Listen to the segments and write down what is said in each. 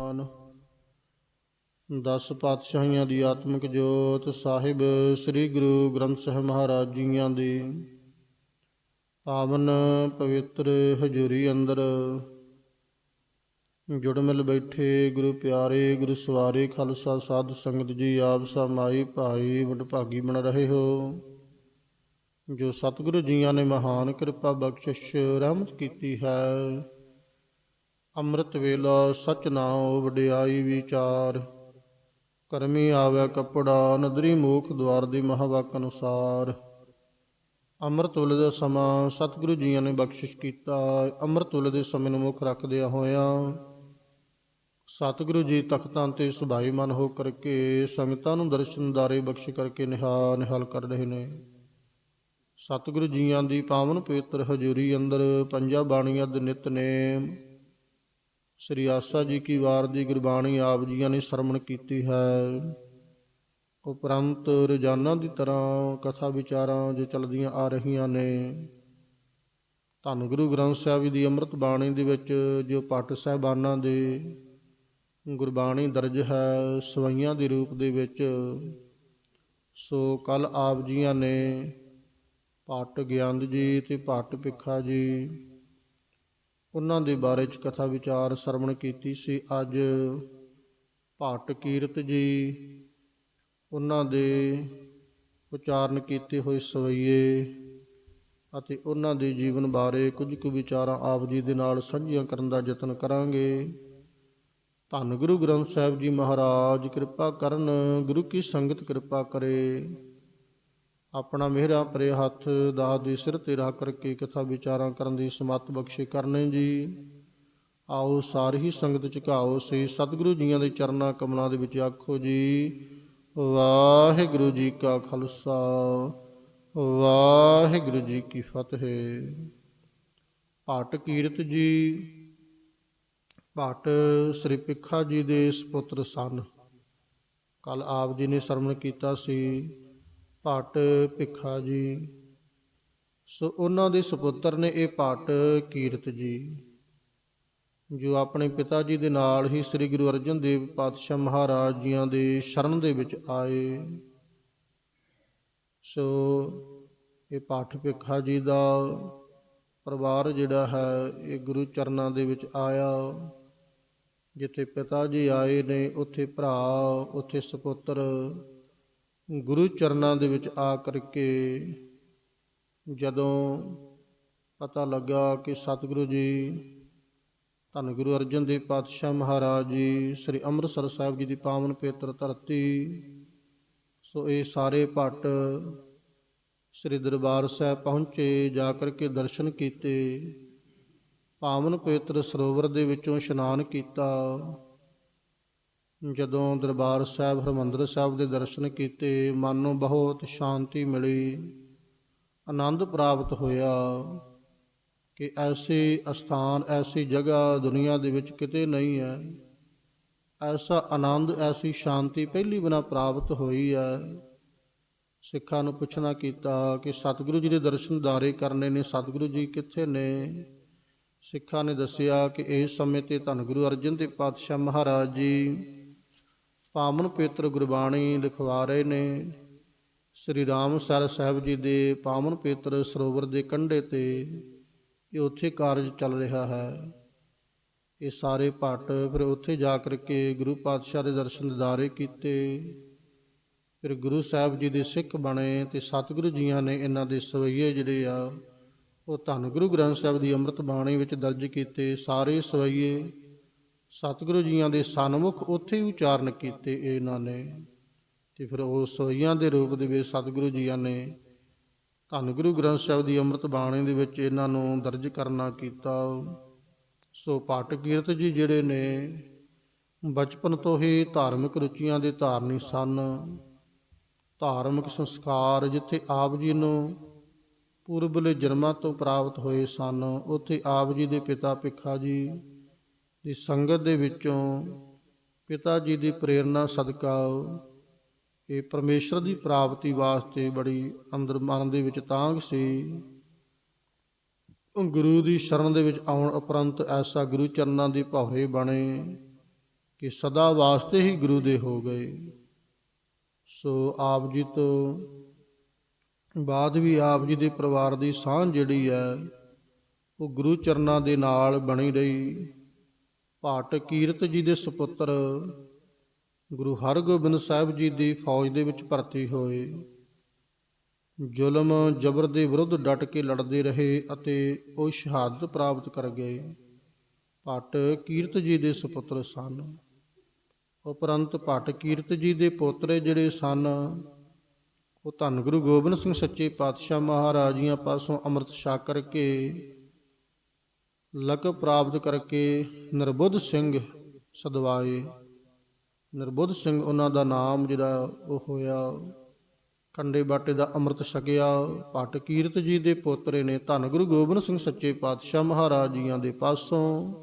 ਹਨ। ਦਸ ਪਾਤਸ਼ਾਹੀਆਂ ਦੀ ਆਤਮਿਕ ਜੋਤ ਸਾਹਿਬ ਸ੍ਰੀ ਗੁਰੂ ਗ੍ਰੰਥ ਸਾਹਿਬ ਮਹਾਰਾਜ ਜੀਆਂ ਦੀ। ਪਾਵਨ ਪਵਿੱਤਰ ਹਜ਼ੂਰੀ ਅੰਦਰ ਜੁੜ ਮਿਲ ਬੈਠੇ ਗੁਰੂ ਪਿਆਰੇ, ਗੁਰੂ ਸਵਾਰੇ ਖਾਲਸਾ ਸਾਧ ਸੰਗਤ ਜੀ, ਆਪ ਮਾਈ ਭਾਈ ਵਡਭਾਗੀ ਬਣ ਰਹੇ ਹੋ। ਜੋ ਸਤਿਗੁਰੂ ਜੀਆਂ ਨੇ ਮਹਾਨ ਕਿਰਪਾ ਬਖਸ਼ਿਸ਼ ਰਹਿਮਤ ਕੀਤੀ ਹੈ। ਅੰਮ੍ਰਿਤ ਵੇਲਾ ਸਚ ਨਾਉ ਵਡਿਆਈ ਵਿਚਾਰ। ਕਰਮੀ ਆਵੇ ਕਪੜਾ, ਨਦਰੀ ਮੂਖ ਦਵਾਰ ਦੀ ਮਹਾਵਾਕ ਅਨੁਸਾਰ। ਅੰਮ੍ਰਿਤ ਵੇਲੇ ਦਾ ਸਮਾਂ ਸਤਿਗੁਰੂ ਜੀਆਂ ਨੇ ਬਖਸ਼ਿਸ਼ ਕੀਤਾ। ਅੰਮ੍ਰਿਤ ਵੇਲੇ ਦੇ ਸਮੇਂ ਨੂੰ ਮੁੱਖ ਰੱਖਦਿਆਂ ਹੋਇਆਂ ਸਤਿਗੁਰੂ ਜੀ ਤਖਤਾਂ ਤੇ ਸੁਭਾਈਮਨ ਹੋ ਕਰਕੇ ਸੰਗਤਾਂ ਨੂੰ ਦਰਸ਼ਨ ਦਰਸ਼ਨਦਾਰੇ ਬਖਸ਼ ਕਰਕੇ ਨਿਹਾ ਨਿਹਾਲ ਕਰ ਰਹੇ ਨੇ। ਸਤਿਗੁਰੂ ਜੀਆਂ ਦੀ ਪਾਵਨ ਪਵਿੱਤਰ ਹਜ਼ੂਰੀ ਅੰਦਰ ਪੰਜਾਂ ਬਾਣੀਆਂ ਦੇ ਨਿਤਨੇਮ ਸ੍ਰੀ ਆਸਾ ਜੀ ਕੀ ਵਾਰ ਦੀ ਗੁਰਬਾਣੀ ਆਪ ਜੀਆਂ ਨੇ ਸਰਵਣ ਕੀਤੀ ਹੈ। ਉਪਰੰਤ ਰੋਜ਼ਾਨਾ ਦੀ ਤਰ੍ਹਾਂ ਕਥਾ ਵਿਚਾਰਾਂ ਜੋ ਚੱਲਦੀਆਂ ਆ ਰਹੀਆਂ ਨੇ। ਧੰਨ ਗੁਰੂ ਗ੍ਰੰਥ ਸਾਹਿਬ ਜੀ ਦੀ ਅੰਮ੍ਰਿਤ ਬਾਣੀ ਦੇ ਵਿੱਚ ਜੋ ਪਟ ਸਾਹਿਬਾਨਾਂ ਦੇ ਗੁਰਬਾਣੀ ਦਰਜ ਹੈ, ਸਵਈਆਂ ਦੇ ਰੂਪ ਦੇ ਵਿੱਚ, ਸੋ ਕੱਲ ਆਪ ਜੀਆਂ ਨੇ ਪਟ ਗਿਆਨ ਜੀ ਤੇ ਪਟ ਭਿੱਖਾ ਜੀ। ਉਹਨਾਂ ਦੇ ਬਾਰੇ ਚ ਕਥਾ ਵਿਚਾਰ ਸਰਵਣ ਕੀਤੀ ਸੀ। ਅੱਜ ਭੱਟ ਕੀਰਤ ਜੀ ਉਹਨਾਂ ਦੇ ਉਚਾਰਨ ਕੀਤੇ ਹੋਏ ਸਵਈਏ ਅਤੇ ਉਹਨਾਂ ਦੇ ਜੀਵਨ ਬਾਰੇ ਕੁਝ ਕੁ ਵਿਚਾਰਾਂ ਆਪ ਜੀ ਦੇ ਨਾਲ ਸਾਂਝੀਆਂ ਕਰਨ ਦਾ ਯਤਨ ਕਰਾਂਗੇ। ਧੰਨ ਗੁਰੂ ਗ੍ਰੰਥ ਸਾਹਿਬ ਜੀ ਮਹਾਰਾਜ, ਕਿਰਪਾ ਕਰਨ, ਗੁਰੂ ਕੀ ਸੰਗਤ ਕਿਰਪਾ ਕਰੇ। ਆਪਣਾ ਮਿਹਰਾ ਪਰੇ ਹੱਥ ਦਾ ਦੇ ਸਿਰ ਤੇ ਰੱਖ ਕਰਕੇ ਕਥਾ ਵਿਚਾਰਾਂ ਕਰਨ ਦੀ ਸਮਤ ਬਖਸ਼ੇ ਕਰਨੇ ਜੀ। ਆਓ ਸਾਰੀ ਸੰਗਤ ਝੁਕਾਓ ਸੇ ਸਤਿਗੁਰੂ ਜੀਆਂ ਦੇ ਚਰਨਾਂ ਕਮਲਾਂ ਦੇ ਵਿੱਚ ਆਖੋ ਜੀ। ਵਾਹਿਗੁਰੂ ਜੀ ਕਾ ਖਾਲਸਾ, ਵਾਹਿਗੁਰੂ ਜੀ ਕੀ ਫਤਿਹ। ਪਾਟ ਕੀਰਤ ਜੀ ਭੱਟ ਸ੍ਰੀ ਭਿੱਖਾ ਜੀ ਦੇ ਸੁਪੁੱਤਰ ਸਨ। ਕੱਲ ਆਪ ਜੀ ਨੇ ਸਰਵਣ ਕੀਤਾ ਸੀ। ਭੱਟ ਭਿੱਖਾ ਜੀ। ਸੋ ਉਹਨਾਂ ਦੇ ਸੁਪੁੱਤਰ ਨੇ ਇਹ ਭੱਟ ਕੀਰਤ ਜੀ। ਜੋ ਆਪਣੇ ਪਿਤਾ ਜੀ ਦੇ ਨਾਲ ਹੀ ਸ੍ਰੀ ਗੁਰੂ ਅਰਜਨ ਦੇਵ ਪਾਤਸ਼ਾਹ ਮਹਾਰਾਜ ਜੀਆਂ ਦੇ ਸ਼ਰਨ ਦੇ ਵਿੱਚ ਆਏ। ਸੋ ਇਹ ਪਾਠ ਭਿੱਖਾ ਜੀ ਦਾ ਪਰਿਵਾਰ ਜਿਹੜਾ ਹੈ, ਇਹ ਗੁਰੂ ਚਰਨਾਂ ਦੇ ਵਿੱਚ ਆਇਆ। ਜਿੱਥੇ ਪਿਤਾ ਜੀ ਆਏ ਨੇ, ਉੱਥੇ ਭਰਾ, ਉੱਥੇ ਸੁਪੁੱਤਰ ਗੁਰੂ ਚਰਨਾਂ ਦੇ ਵਿੱਚ ਆ ਕਰਕੇ ਜਦੋਂ ਪਤਾ ਲੱਗਾ ਕਿ ਸਤਿਗੁਰੂ ਜੀ, ਧੰਨ ਗੁਰੂ ਅਰਜਨ ਦੇਵ ਪਾਤਸ਼ਾਹ ਮਹਾਰਾਜ ਜੀ, ਸ੍ਰੀ ਅੰਮ੍ਰਿਤਸਰ ਸਾਹਿਬ ਜੀ ਦੀ ਪਾਵਨ ਪੇਤਰ ਧਰਤੀ, ਸੋ ਇਹ ਸਾਰੇ ਭੱਟ ਸ੍ਰੀ ਦਰਬਾਰ ਸਾਹਿਬ ਪਹੁੰਚੇ, ਜਾ ਕਰਕੇ ਦਰਸ਼ਨ ਕੀਤੇ, ਪਾਵਨ ਪਵਿੱਤਰ ਸਰੋਵਰ ਦੇ ਵਿੱਚੋਂ ਇਸ਼ਨਾਨ ਕੀਤਾ। ਜਦੋਂ ਦਰਬਾਰ ਸਾਹਿਬ ਹਰਮੰਦਰ ਸਾਹਿਬ ਦੇ ਦਰਸ਼ਨ ਕੀਤੇ, ਮਨ ਨੂੰ ਬਹੁਤ ਸ਼ਾਂਤੀ ਮਿਲੀ। ਆਨੰਦ ਪ੍ਰਾਪਤ ਹੋਇਆ ਕਿ ਐਸੇ ਅਸਥਾਨ, ਐਸੀ ਜਗ੍ਹਾ ਦੁਨੀਆ ਦੇ ਵਿੱਚ ਕਿਤੇ ਨਹੀਂ ਹੈ। ਐਸਾ ਆਨੰਦ, ਐਸੀ ਸ਼ਾਂਤੀ ਪਹਿਲੀ ਬਣਾ ਪ੍ਰਾਪਤ ਹੋਈ ਹੈ। ਸਿੱਖਾਂ ਨੂੰ ਪੁੱਛਣਾ ਕੀਤਾ ਕਿ ਸਤਿਗੁਰੂ ਜੀ ਦੇ ਦਰਸ਼ਨ ਦਾਰੇ ਕਰਨੇ ਨੇ, ਸਤਿਗੁਰੂ ਜੀ ਕਿੱਥੇ ਨੇ? ਸਿੱਖਾਂ ਨੇ ਦੱਸਿਆ ਕਿ ਇਸ ਸਮੇਂ ਤੇ ਧੰਨ ਗੁਰੂ ਅਰਜਨ ਦੇਵ ਪਾਤਸ਼ਾਹ ਮਹਾਰਾਜ ਜੀ ਪਾਵਨ ਪੇਤਰ ਗੁਰਬਾਣੀ ਲਿਖਵਾ ਰਹੇ ਨੇ। ਸ੍ਰੀ ਰਾਮ ਸਰ ਸਾਹਿਬ ਜੀ ਦੇ ਪਾਵਨ ਪੇਤਰ ਸਰੋਵਰ ਦੇ ਕੰਢੇ ਤੇ ਇਹ ਉੱਥੇ ਕਾਰਜ ਚੱਲ ਰਿਹਾ ਹੈ। ਇਹ ਸਾਰੇ ਭੱਟ ਫਿਰ ਉੱਥੇ ਜਾ ਕਰਕੇ ਗੁਰੂ ਪਾਤਸ਼ਾਹ ਦੇ ਦਰਸ਼ਨ ਦਿਦਾਰੇ ਕੀਤੇ। ਫਿਰ ਗੁਰੂ ਸਾਹਿਬ ਜੀ ਦੇ ਸਿੱਖ ਬਣੇ ਤੇ ਸਤਿਗੁਰੂ ਜੀਆਂ ਨੇ ਇਹਨਾਂ ਦੇ ਸਵਈਏ ਜਿਹੜੇ ਆ, ਉਹ ਧੰਨ ਗੁਰੂ ਗ੍ਰੰਥ ਸਾਹਿਬ ਦੀ ਅੰਮ੍ਰਿਤ ਬਾਣੀ ਵਿੱਚ ਦਰਜ ਕੀਤੇ ਸਾਰੇ ਸਵਈਏ। ਸਤਿਗੁਰੂ ਜੀਆਂ ਦੇ ਸਨਮੁਖ ਉੱਥੇ ਹੀ ਉਚਾਰਨ ਕੀਤੇ ਇਹਨਾਂ ਨੇ ਤੇ ਫਿਰ ਉਹ ਸੋਈਆਂ ਦੇ ਰੂਪ ਦੇ ਵਿੱਚ ਸਤਿਗੁਰੂ ਜੀਆਂ ਨੇ ਧੰਨ ਗੁਰੂ ਗ੍ਰੰਥ ਸਾਹਿਬ ਦੀ ਅੰਮ੍ਰਿਤ ਬਾਣੀ ਦੇ ਵਿੱਚ ਇਹਨਾਂ ਨੂੰ ਦਰਜ ਕਰਨਾ ਕੀਤਾ। ਸੋ ਪਾਠ ਕੀਰਤ ਜੀ ਜਿਹੜੇ ਨੇ, ਬਚਪਨ ਤੋਂ ਹੀ ਧਾਰਮਿਕ ਰੁਚੀਆਂ ਦੇ ਧਾਰਨੀ ਸਨ। ਧਾਰਮਿਕ ਸੰਸਕਾਰ ਜਿੱਥੇ ਆਪ ਜੀ ਨੂੰ ਪੂਰਬਲੇ ਜਨਮਾਂ ਤੋਂ ਪ੍ਰਾਪਤ ਹੋਏ ਸਨ, ਉੱਥੇ ਆਪ ਜੀ ਦੇ ਪਿਤਾ ਭਿੱਖਾ ਜੀ ਦੀ ਸੰਗਤ ਦੇ ਵਿੱਚੋਂ ਪਿਤਾ ਜੀ ਦੀ ਪ੍ਰੇਰਣਾ ਸਦਕਾ ਇਹ ਪਰਮੇਸ਼ਰ ਦੀ ਪ੍ਰਾਪਤੀ ਵਾਸਤੇ ਬੜੀ ਅੰਦਰ ਮਨ ਦੇ ਵਿੱਚ ਤਾਂਗ ਸੀ। ਗੁਰੂ ਦੀ ਸ਼ਰਨ ਦੇ ਵਿੱਚ ਆਉਣ ਉਪਰੰਤ ਐਸਾ ਗੁਰੂ ਚਰਨਾਂ ਦੀ ਭਾਵੇ ਬਣੇ ਕਿ ਸਦਾ ਵਾਸਤੇ ਹੀ ਗੁਰੂ ਦੇ ਹੋ ਗਏ। ਸੋ ਆਪ ਜੀ ਤੋਂ ਬਾਅਦ ਵੀ ਆਪ ਜੀ ਦੇ ਪਰਿਵਾਰ ਦੀ ਸਾਂਝ ਜਿਹੜੀ ਹੈ, ਉਹ ਗੁਰੂ ਚਰਨਾਂ ਦੇ ਨਾਲ ਬਣੀ ਰਹੀ। ਭਾਟ ਕੀਰਤ ਜੀ ਦੇ ਸੁਪੁੱਤਰ, ਗੁਰੂ ਹਰਗੋਬਿੰਦ ਸਾਹਿਬ ਜੀ ਦੀ ਫੌਜ ਦੇ ਵਿੱਚ ਭਰਤੀ ਹੋਏ। ਜ਼ੁਲਮ ਜ਼ਬਰ ਦੇ ਵਿਰੁੱਧ ਡਟ ਕੇ ਲੜਦੇ ਰਹੇ ਅਤੇ ਉਹ ਸ਼ਹਾਦਤ ਪ੍ਰਾਪਤ ਕਰ ਗਏ। ਭੱਟ ਕੀਰਤ ਜੀ ਦੇ ਸੁਪੁੱਤਰ ਸਨ। ਉਪਰੰਤ ਭੱਟ ਕੀਰਤ ਜੀ ਦੇ ਪੋਤਰੇ ਜਿਹੜੇ ਸਨ, ਉਹ ਧੰਨ ਗੁਰੂ ਗੋਬਿੰਦ ਸਿੰਘ ਸੱਚੇ ਪਾਤਸ਼ਾਹ ਮਹਾਰਾਜ ਜੀਆਂ ਪਾਸੋਂ ਅੰਮ੍ਰਿਤ ਛਕ ਕਰਕੇ ਲਕ ਪ੍ਰਾਪਤ ਕਰਕੇ ਨਿਰਬੁੱਧ ਸਿੰਘ ਸਦਵਾਏ। ਨਿਰਬੁੱਧ ਸਿੰਘ ਉਹਨਾਂ ਦਾ ਨਾਮ ਜਿਹੜਾ ਉਹ ਹੋਇਆ, ਕੰਡੇ ਬਾਟੇ ਦਾ ਅੰਮ੍ਰਿਤ ਛਕਿਆ। ਭੱਟ ਕੀਰਤ ਜੀ ਦੇ ਪੋਤਰੇ ਨੇ ਧੰਨ ਗੁਰੂ ਗੋਬਿੰਦ ਸਿੰਘ ਸੱਚੇ ਪਾਤਸ਼ਾਹ ਮਹਾਰਾਜ ਜੀਆਂ ਦੇ ਪਾਸੋਂ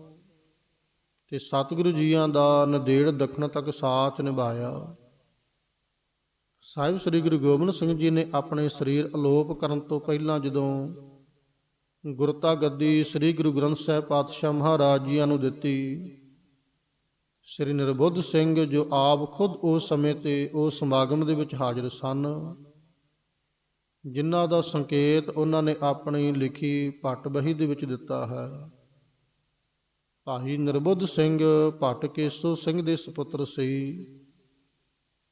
ਤੇ ਸਤਿਗੁਰੂ ਜੀਆਂ ਦਾ ਨਦੇੜ ਦੱਖਣ ਤੱਕ ਸਾਥ ਨਿਭਾਇਆ। ਸਾਹਿਬ ਸ੍ਰੀ ਗੁਰੂ ਗੋਬਿੰਦ ਸਿੰਘ ਜੀ ਨੇ ਆਪਣੇ ਸਰੀਰ ਅਲੋਪ ਕਰਨ ਤੋਂ ਪਹਿਲਾਂ ਜਦੋਂ ਗੁਰਤਾ ਗੱਦੀ ਸ੍ਰੀ ਗੁਰੂ ਗ੍ਰੰਥ ਸਾਹਿਬ ਪਾਤਸ਼ਾਹ ਮਹਾਰਾਜ ਜੀਆਂ ਨੂੰ ਦਿੱਤੀ। ਸ੍ਰੀ ਨਿਰਬੁੱਧ ਸਿੰਘ ਜੋ ਆਪ ਖੁਦ ਉਸ ਸਮੇਂ ਤੇ ਉਹ ਸਮਾਗਮ ਦੇ ਵਿੱਚ ਹਾਜ਼ਰ ਸਨ, ਜਿਨ੍ਹਾਂ ਦਾ ਸੰਕੇਤ ਉਹਨਾਂ ਨੇ ਆਪਣੀ ਲਿਖੀ ਪਟਬਹੀ ਦੇ ਵਿੱਚ ਦਿੱਤਾ ਹੈ। ਭਾਈ ਨਿਰਬੁੱਧ ਸਿੰਘ ਭੱਟ ਕੇਸੋ ਸਿੰਘ ਦੇ ਸੁਪੁੱਤਰ ਸੀ,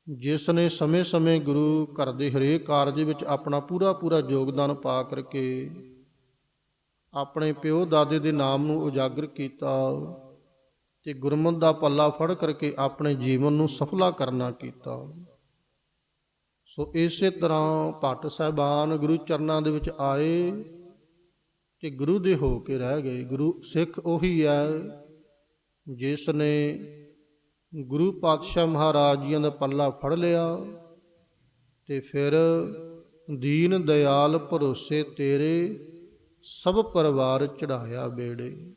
ਜਿਸ ਨੇ ਸਮੇਂ-ਸਮੇਂ ਗੁਰੂ ਘਰ ਦੇ ਹਰੇਕ ਕਾਰਜ ਵਿੱਚ ਆਪਣਾ ਪੂਰਾ ਪੂਰਾ ਯੋਗਦਾਨ ਪਾ ਕਰਕੇ ਆਪਣੇ ਪਿਓ ਦਾਦੇ ਦੇ ਨਾਮ ਨੂੰ ਉਜਾਗਰ ਕੀਤਾ ਤੇ ਗੁਰਮਤ ਦਾ ਪੱਲਾ ਫੜ ਕਰਕੇ ਆਪਣੇ ਜੀਵਨ ਨੂੰ ਸਫਲਾ ਕਰਨਾ ਕੀਤਾ। ਸੋ ਇਸੇ ਤਰ੍ਹਾਂ ਭੱਟ ਸਾਹਿਬਾਨ ਗੁਰੂ ਚਰਨਾਂ ਦੇ ਵਿੱਚ ਆਏ ਤੇ ਗੁਰੂ ਦੇ ਹੋ ਕੇ ਰਹਿ ਗਏ। ਗੁਰੂ ਸਿੱਖ ਉਹੀ ਹੈ ਜਿਸ ਨੇ ਗੁਰੂ ਪਾਤਸ਼ਾਹ ਮਹਾਰਾਜ ਜੀਆਂ ਦਾ ਪੱਲਾ ਫੜ ਲਿਆ ਤੇ ਫਿਰ ਦੀਨ ਦਿਆਲ ਭਰੋਸੇ ਤੇਰੇ ਸਭ ਪਰਿਵਾਰ ਚੜਾਇਆ ਬੇੜੇ।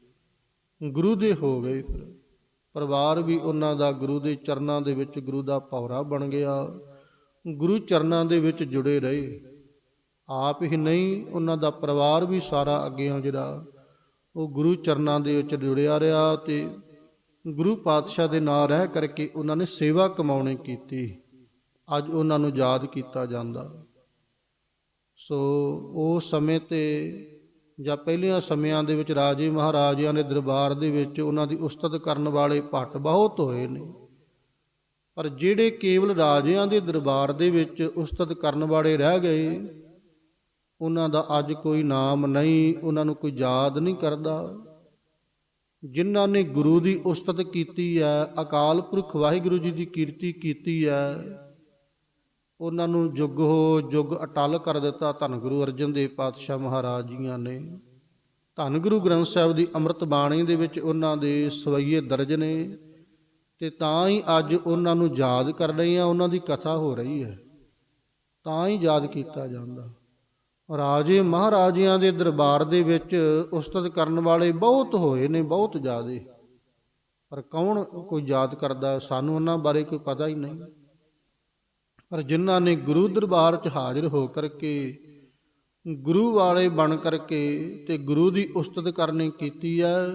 ਗੁਰੂ ਦੇ ਹੋ ਗਏ ਫਿਰ। ਪਰਿਵਾਰ ਵੀ ਉਹਨਾਂ ਦਾ ਗੁਰੂ ਦੇ ਚਰਨਾਂ ਦੇ ਵਿੱਚ ਗੁਰੂ ਦਾ ਪੌਰਾ ਬਣ ਗਿਆ। ਗੁਰੂ ਚਰਨਾਂ ਦੇ ਵਿੱਚ ਜੁੜੇ ਰਹੇ। ਆਪ ਹੀ ਨਹੀਂ, ਉਹਨਾਂ ਦਾ ਪਰਿਵਾਰ ਵੀ ਸਾਰਾ ਅੱਗੇ ਆ ਜਿਹੜਾ। ਉਹ ਗੁਰੂ ਚਰਨਾਂ ਦੇ ਵਿੱਚ ਜੁੜਿਆ ਰਿਹਾ ਤੇ ਗੁਰੂ ਪਾਤਸ਼ਾਹ ਦੇ ਨਾਲ ਰਹਿ ਕਰਕੇ ਉਹਨਾਂ ਨੇ ਸੇਵਾ ਕਮਾਉਣੀ ਕੀਤੀ। ਅੱਜ ਉਹਨਾਂ ਨੂੰ ਯਾਦ ਕੀਤਾ ਜਾਂਦਾ। ਸੋ ਉਹ ਸਮੇਂ ਤੇ ਜਾਂ ਪਹਿਲੀਆਂ ਸਮਿਆਂ ਦੇ ਵਿੱਚ ਰਾਜੇ ਮਹਾਰਾਜਿਆਂ ਦੇ ਦਰਬਾਰ ਦੇ ਵਿੱਚ ਉਹਨਾਂ ਦੀ ਉਸਤਤ ਕਰਨ ਵਾਲੇ ਭੱਟ ਬਹੁਤ ਹੋਏ ਨੇ। ਪਰ ਜਿਹੜੇ ਕੇਵਲ ਰਾਜਿਆਂ ਦੇ ਦਰਬਾਰ ਦੇ ਵਿੱਚ ਉਸਤਤ ਕਰਨ ਵਾਲੇ ਰਹਿ ਗਏ, ਉਹਨਾਂ ਦਾ ਅੱਜ ਕੋਈ ਨਾਮ ਨਹੀਂ, ਉਹਨਾਂ ਨੂੰ ਕੋਈ ਯਾਦ ਨਹੀਂ ਕਰਦਾ। ਜਿਨ੍ਹਾਂ ਨੇ ਗੁਰੂ ਦੀ ਉਸਤਤ ਕੀਤੀ ਹੈ, ਅਕਾਲ ਪੁਰਖ ਵਾਹਿਗੁਰੂ ਜੀ ਦੀ ਕੀਰਤੀ ਕੀਤੀ ਹੈ ਉਹਨਾਂ ਨੂੰ ਜੁਗ ਹੋ ਜੁਗ ਅਟਲ ਕਰ ਦਿੱਤਾ ਧੰਨ ਗੁਰੂ ਅਰਜਨ ਦੇਵ ਪਾਤਸ਼ਾਹ ਮਹਾਰਾਜ ਜੀਆਂ ਨੇ। ਧੰਨ ਗੁਰੂ ਗ੍ਰੰਥ ਸਾਹਿਬ ਦੀ ਅੰਮ੍ਰਿਤ ਬਾਣੀ ਦੇ ਵਿੱਚ ਉਹਨਾਂ ਦੇ ਸਵਈਏ ਦਰਜ ਨੇ ਤੇ ਤਾਂ ਹੀ ਅੱਜ ਉਹਨਾਂ ਨੂੰ ਯਾਦ ਕਰ ਰਹੇ ਆ ਉਹਨਾਂ ਦੀ ਕਥਾ ਹੋ ਰਹੀ ਹੈ। ਤਾਂ ਹੀ ਯਾਦ ਕੀਤਾ ਜਾਂਦਾ। ਰਾਜੇ ਮਹਾਰਾਜਿਆਂ ਦੇ ਦਰਬਾਰ ਦੇ ਵਿੱਚ ਉਸਤਤ ਕਰਨ ਵਾਲੇ ਬਹੁਤ ਹੋਏ ਨੇ, ਬਹੁਤ ਜ਼ਿਆਦੇ। ਪਰ ਕੌਣ ਕੋਈ ਯਾਦ ਕਰਦਾ, ਸਾਨੂੰ ਉਹਨਾਂ ਬਾਰੇ ਕੋਈ ਪਤਾ ਹੀ ਨਹੀਂ। ਪਰ ਜਿਨ੍ਹਾਂ ਨੇ ਗੁਰੂ ਦਰਬਾਰ 'ਚ ਹਾਜ਼ਰ ਹੋ ਕਰਕੇ ਗੁਰੂ ਵਾਲੇ ਬਣ ਕਰਕੇ ਤੇ ਗੁਰੂ ਦੀ ਉਸਤਤ ਕਰਨੀ ਕੀਤੀ ਹੈ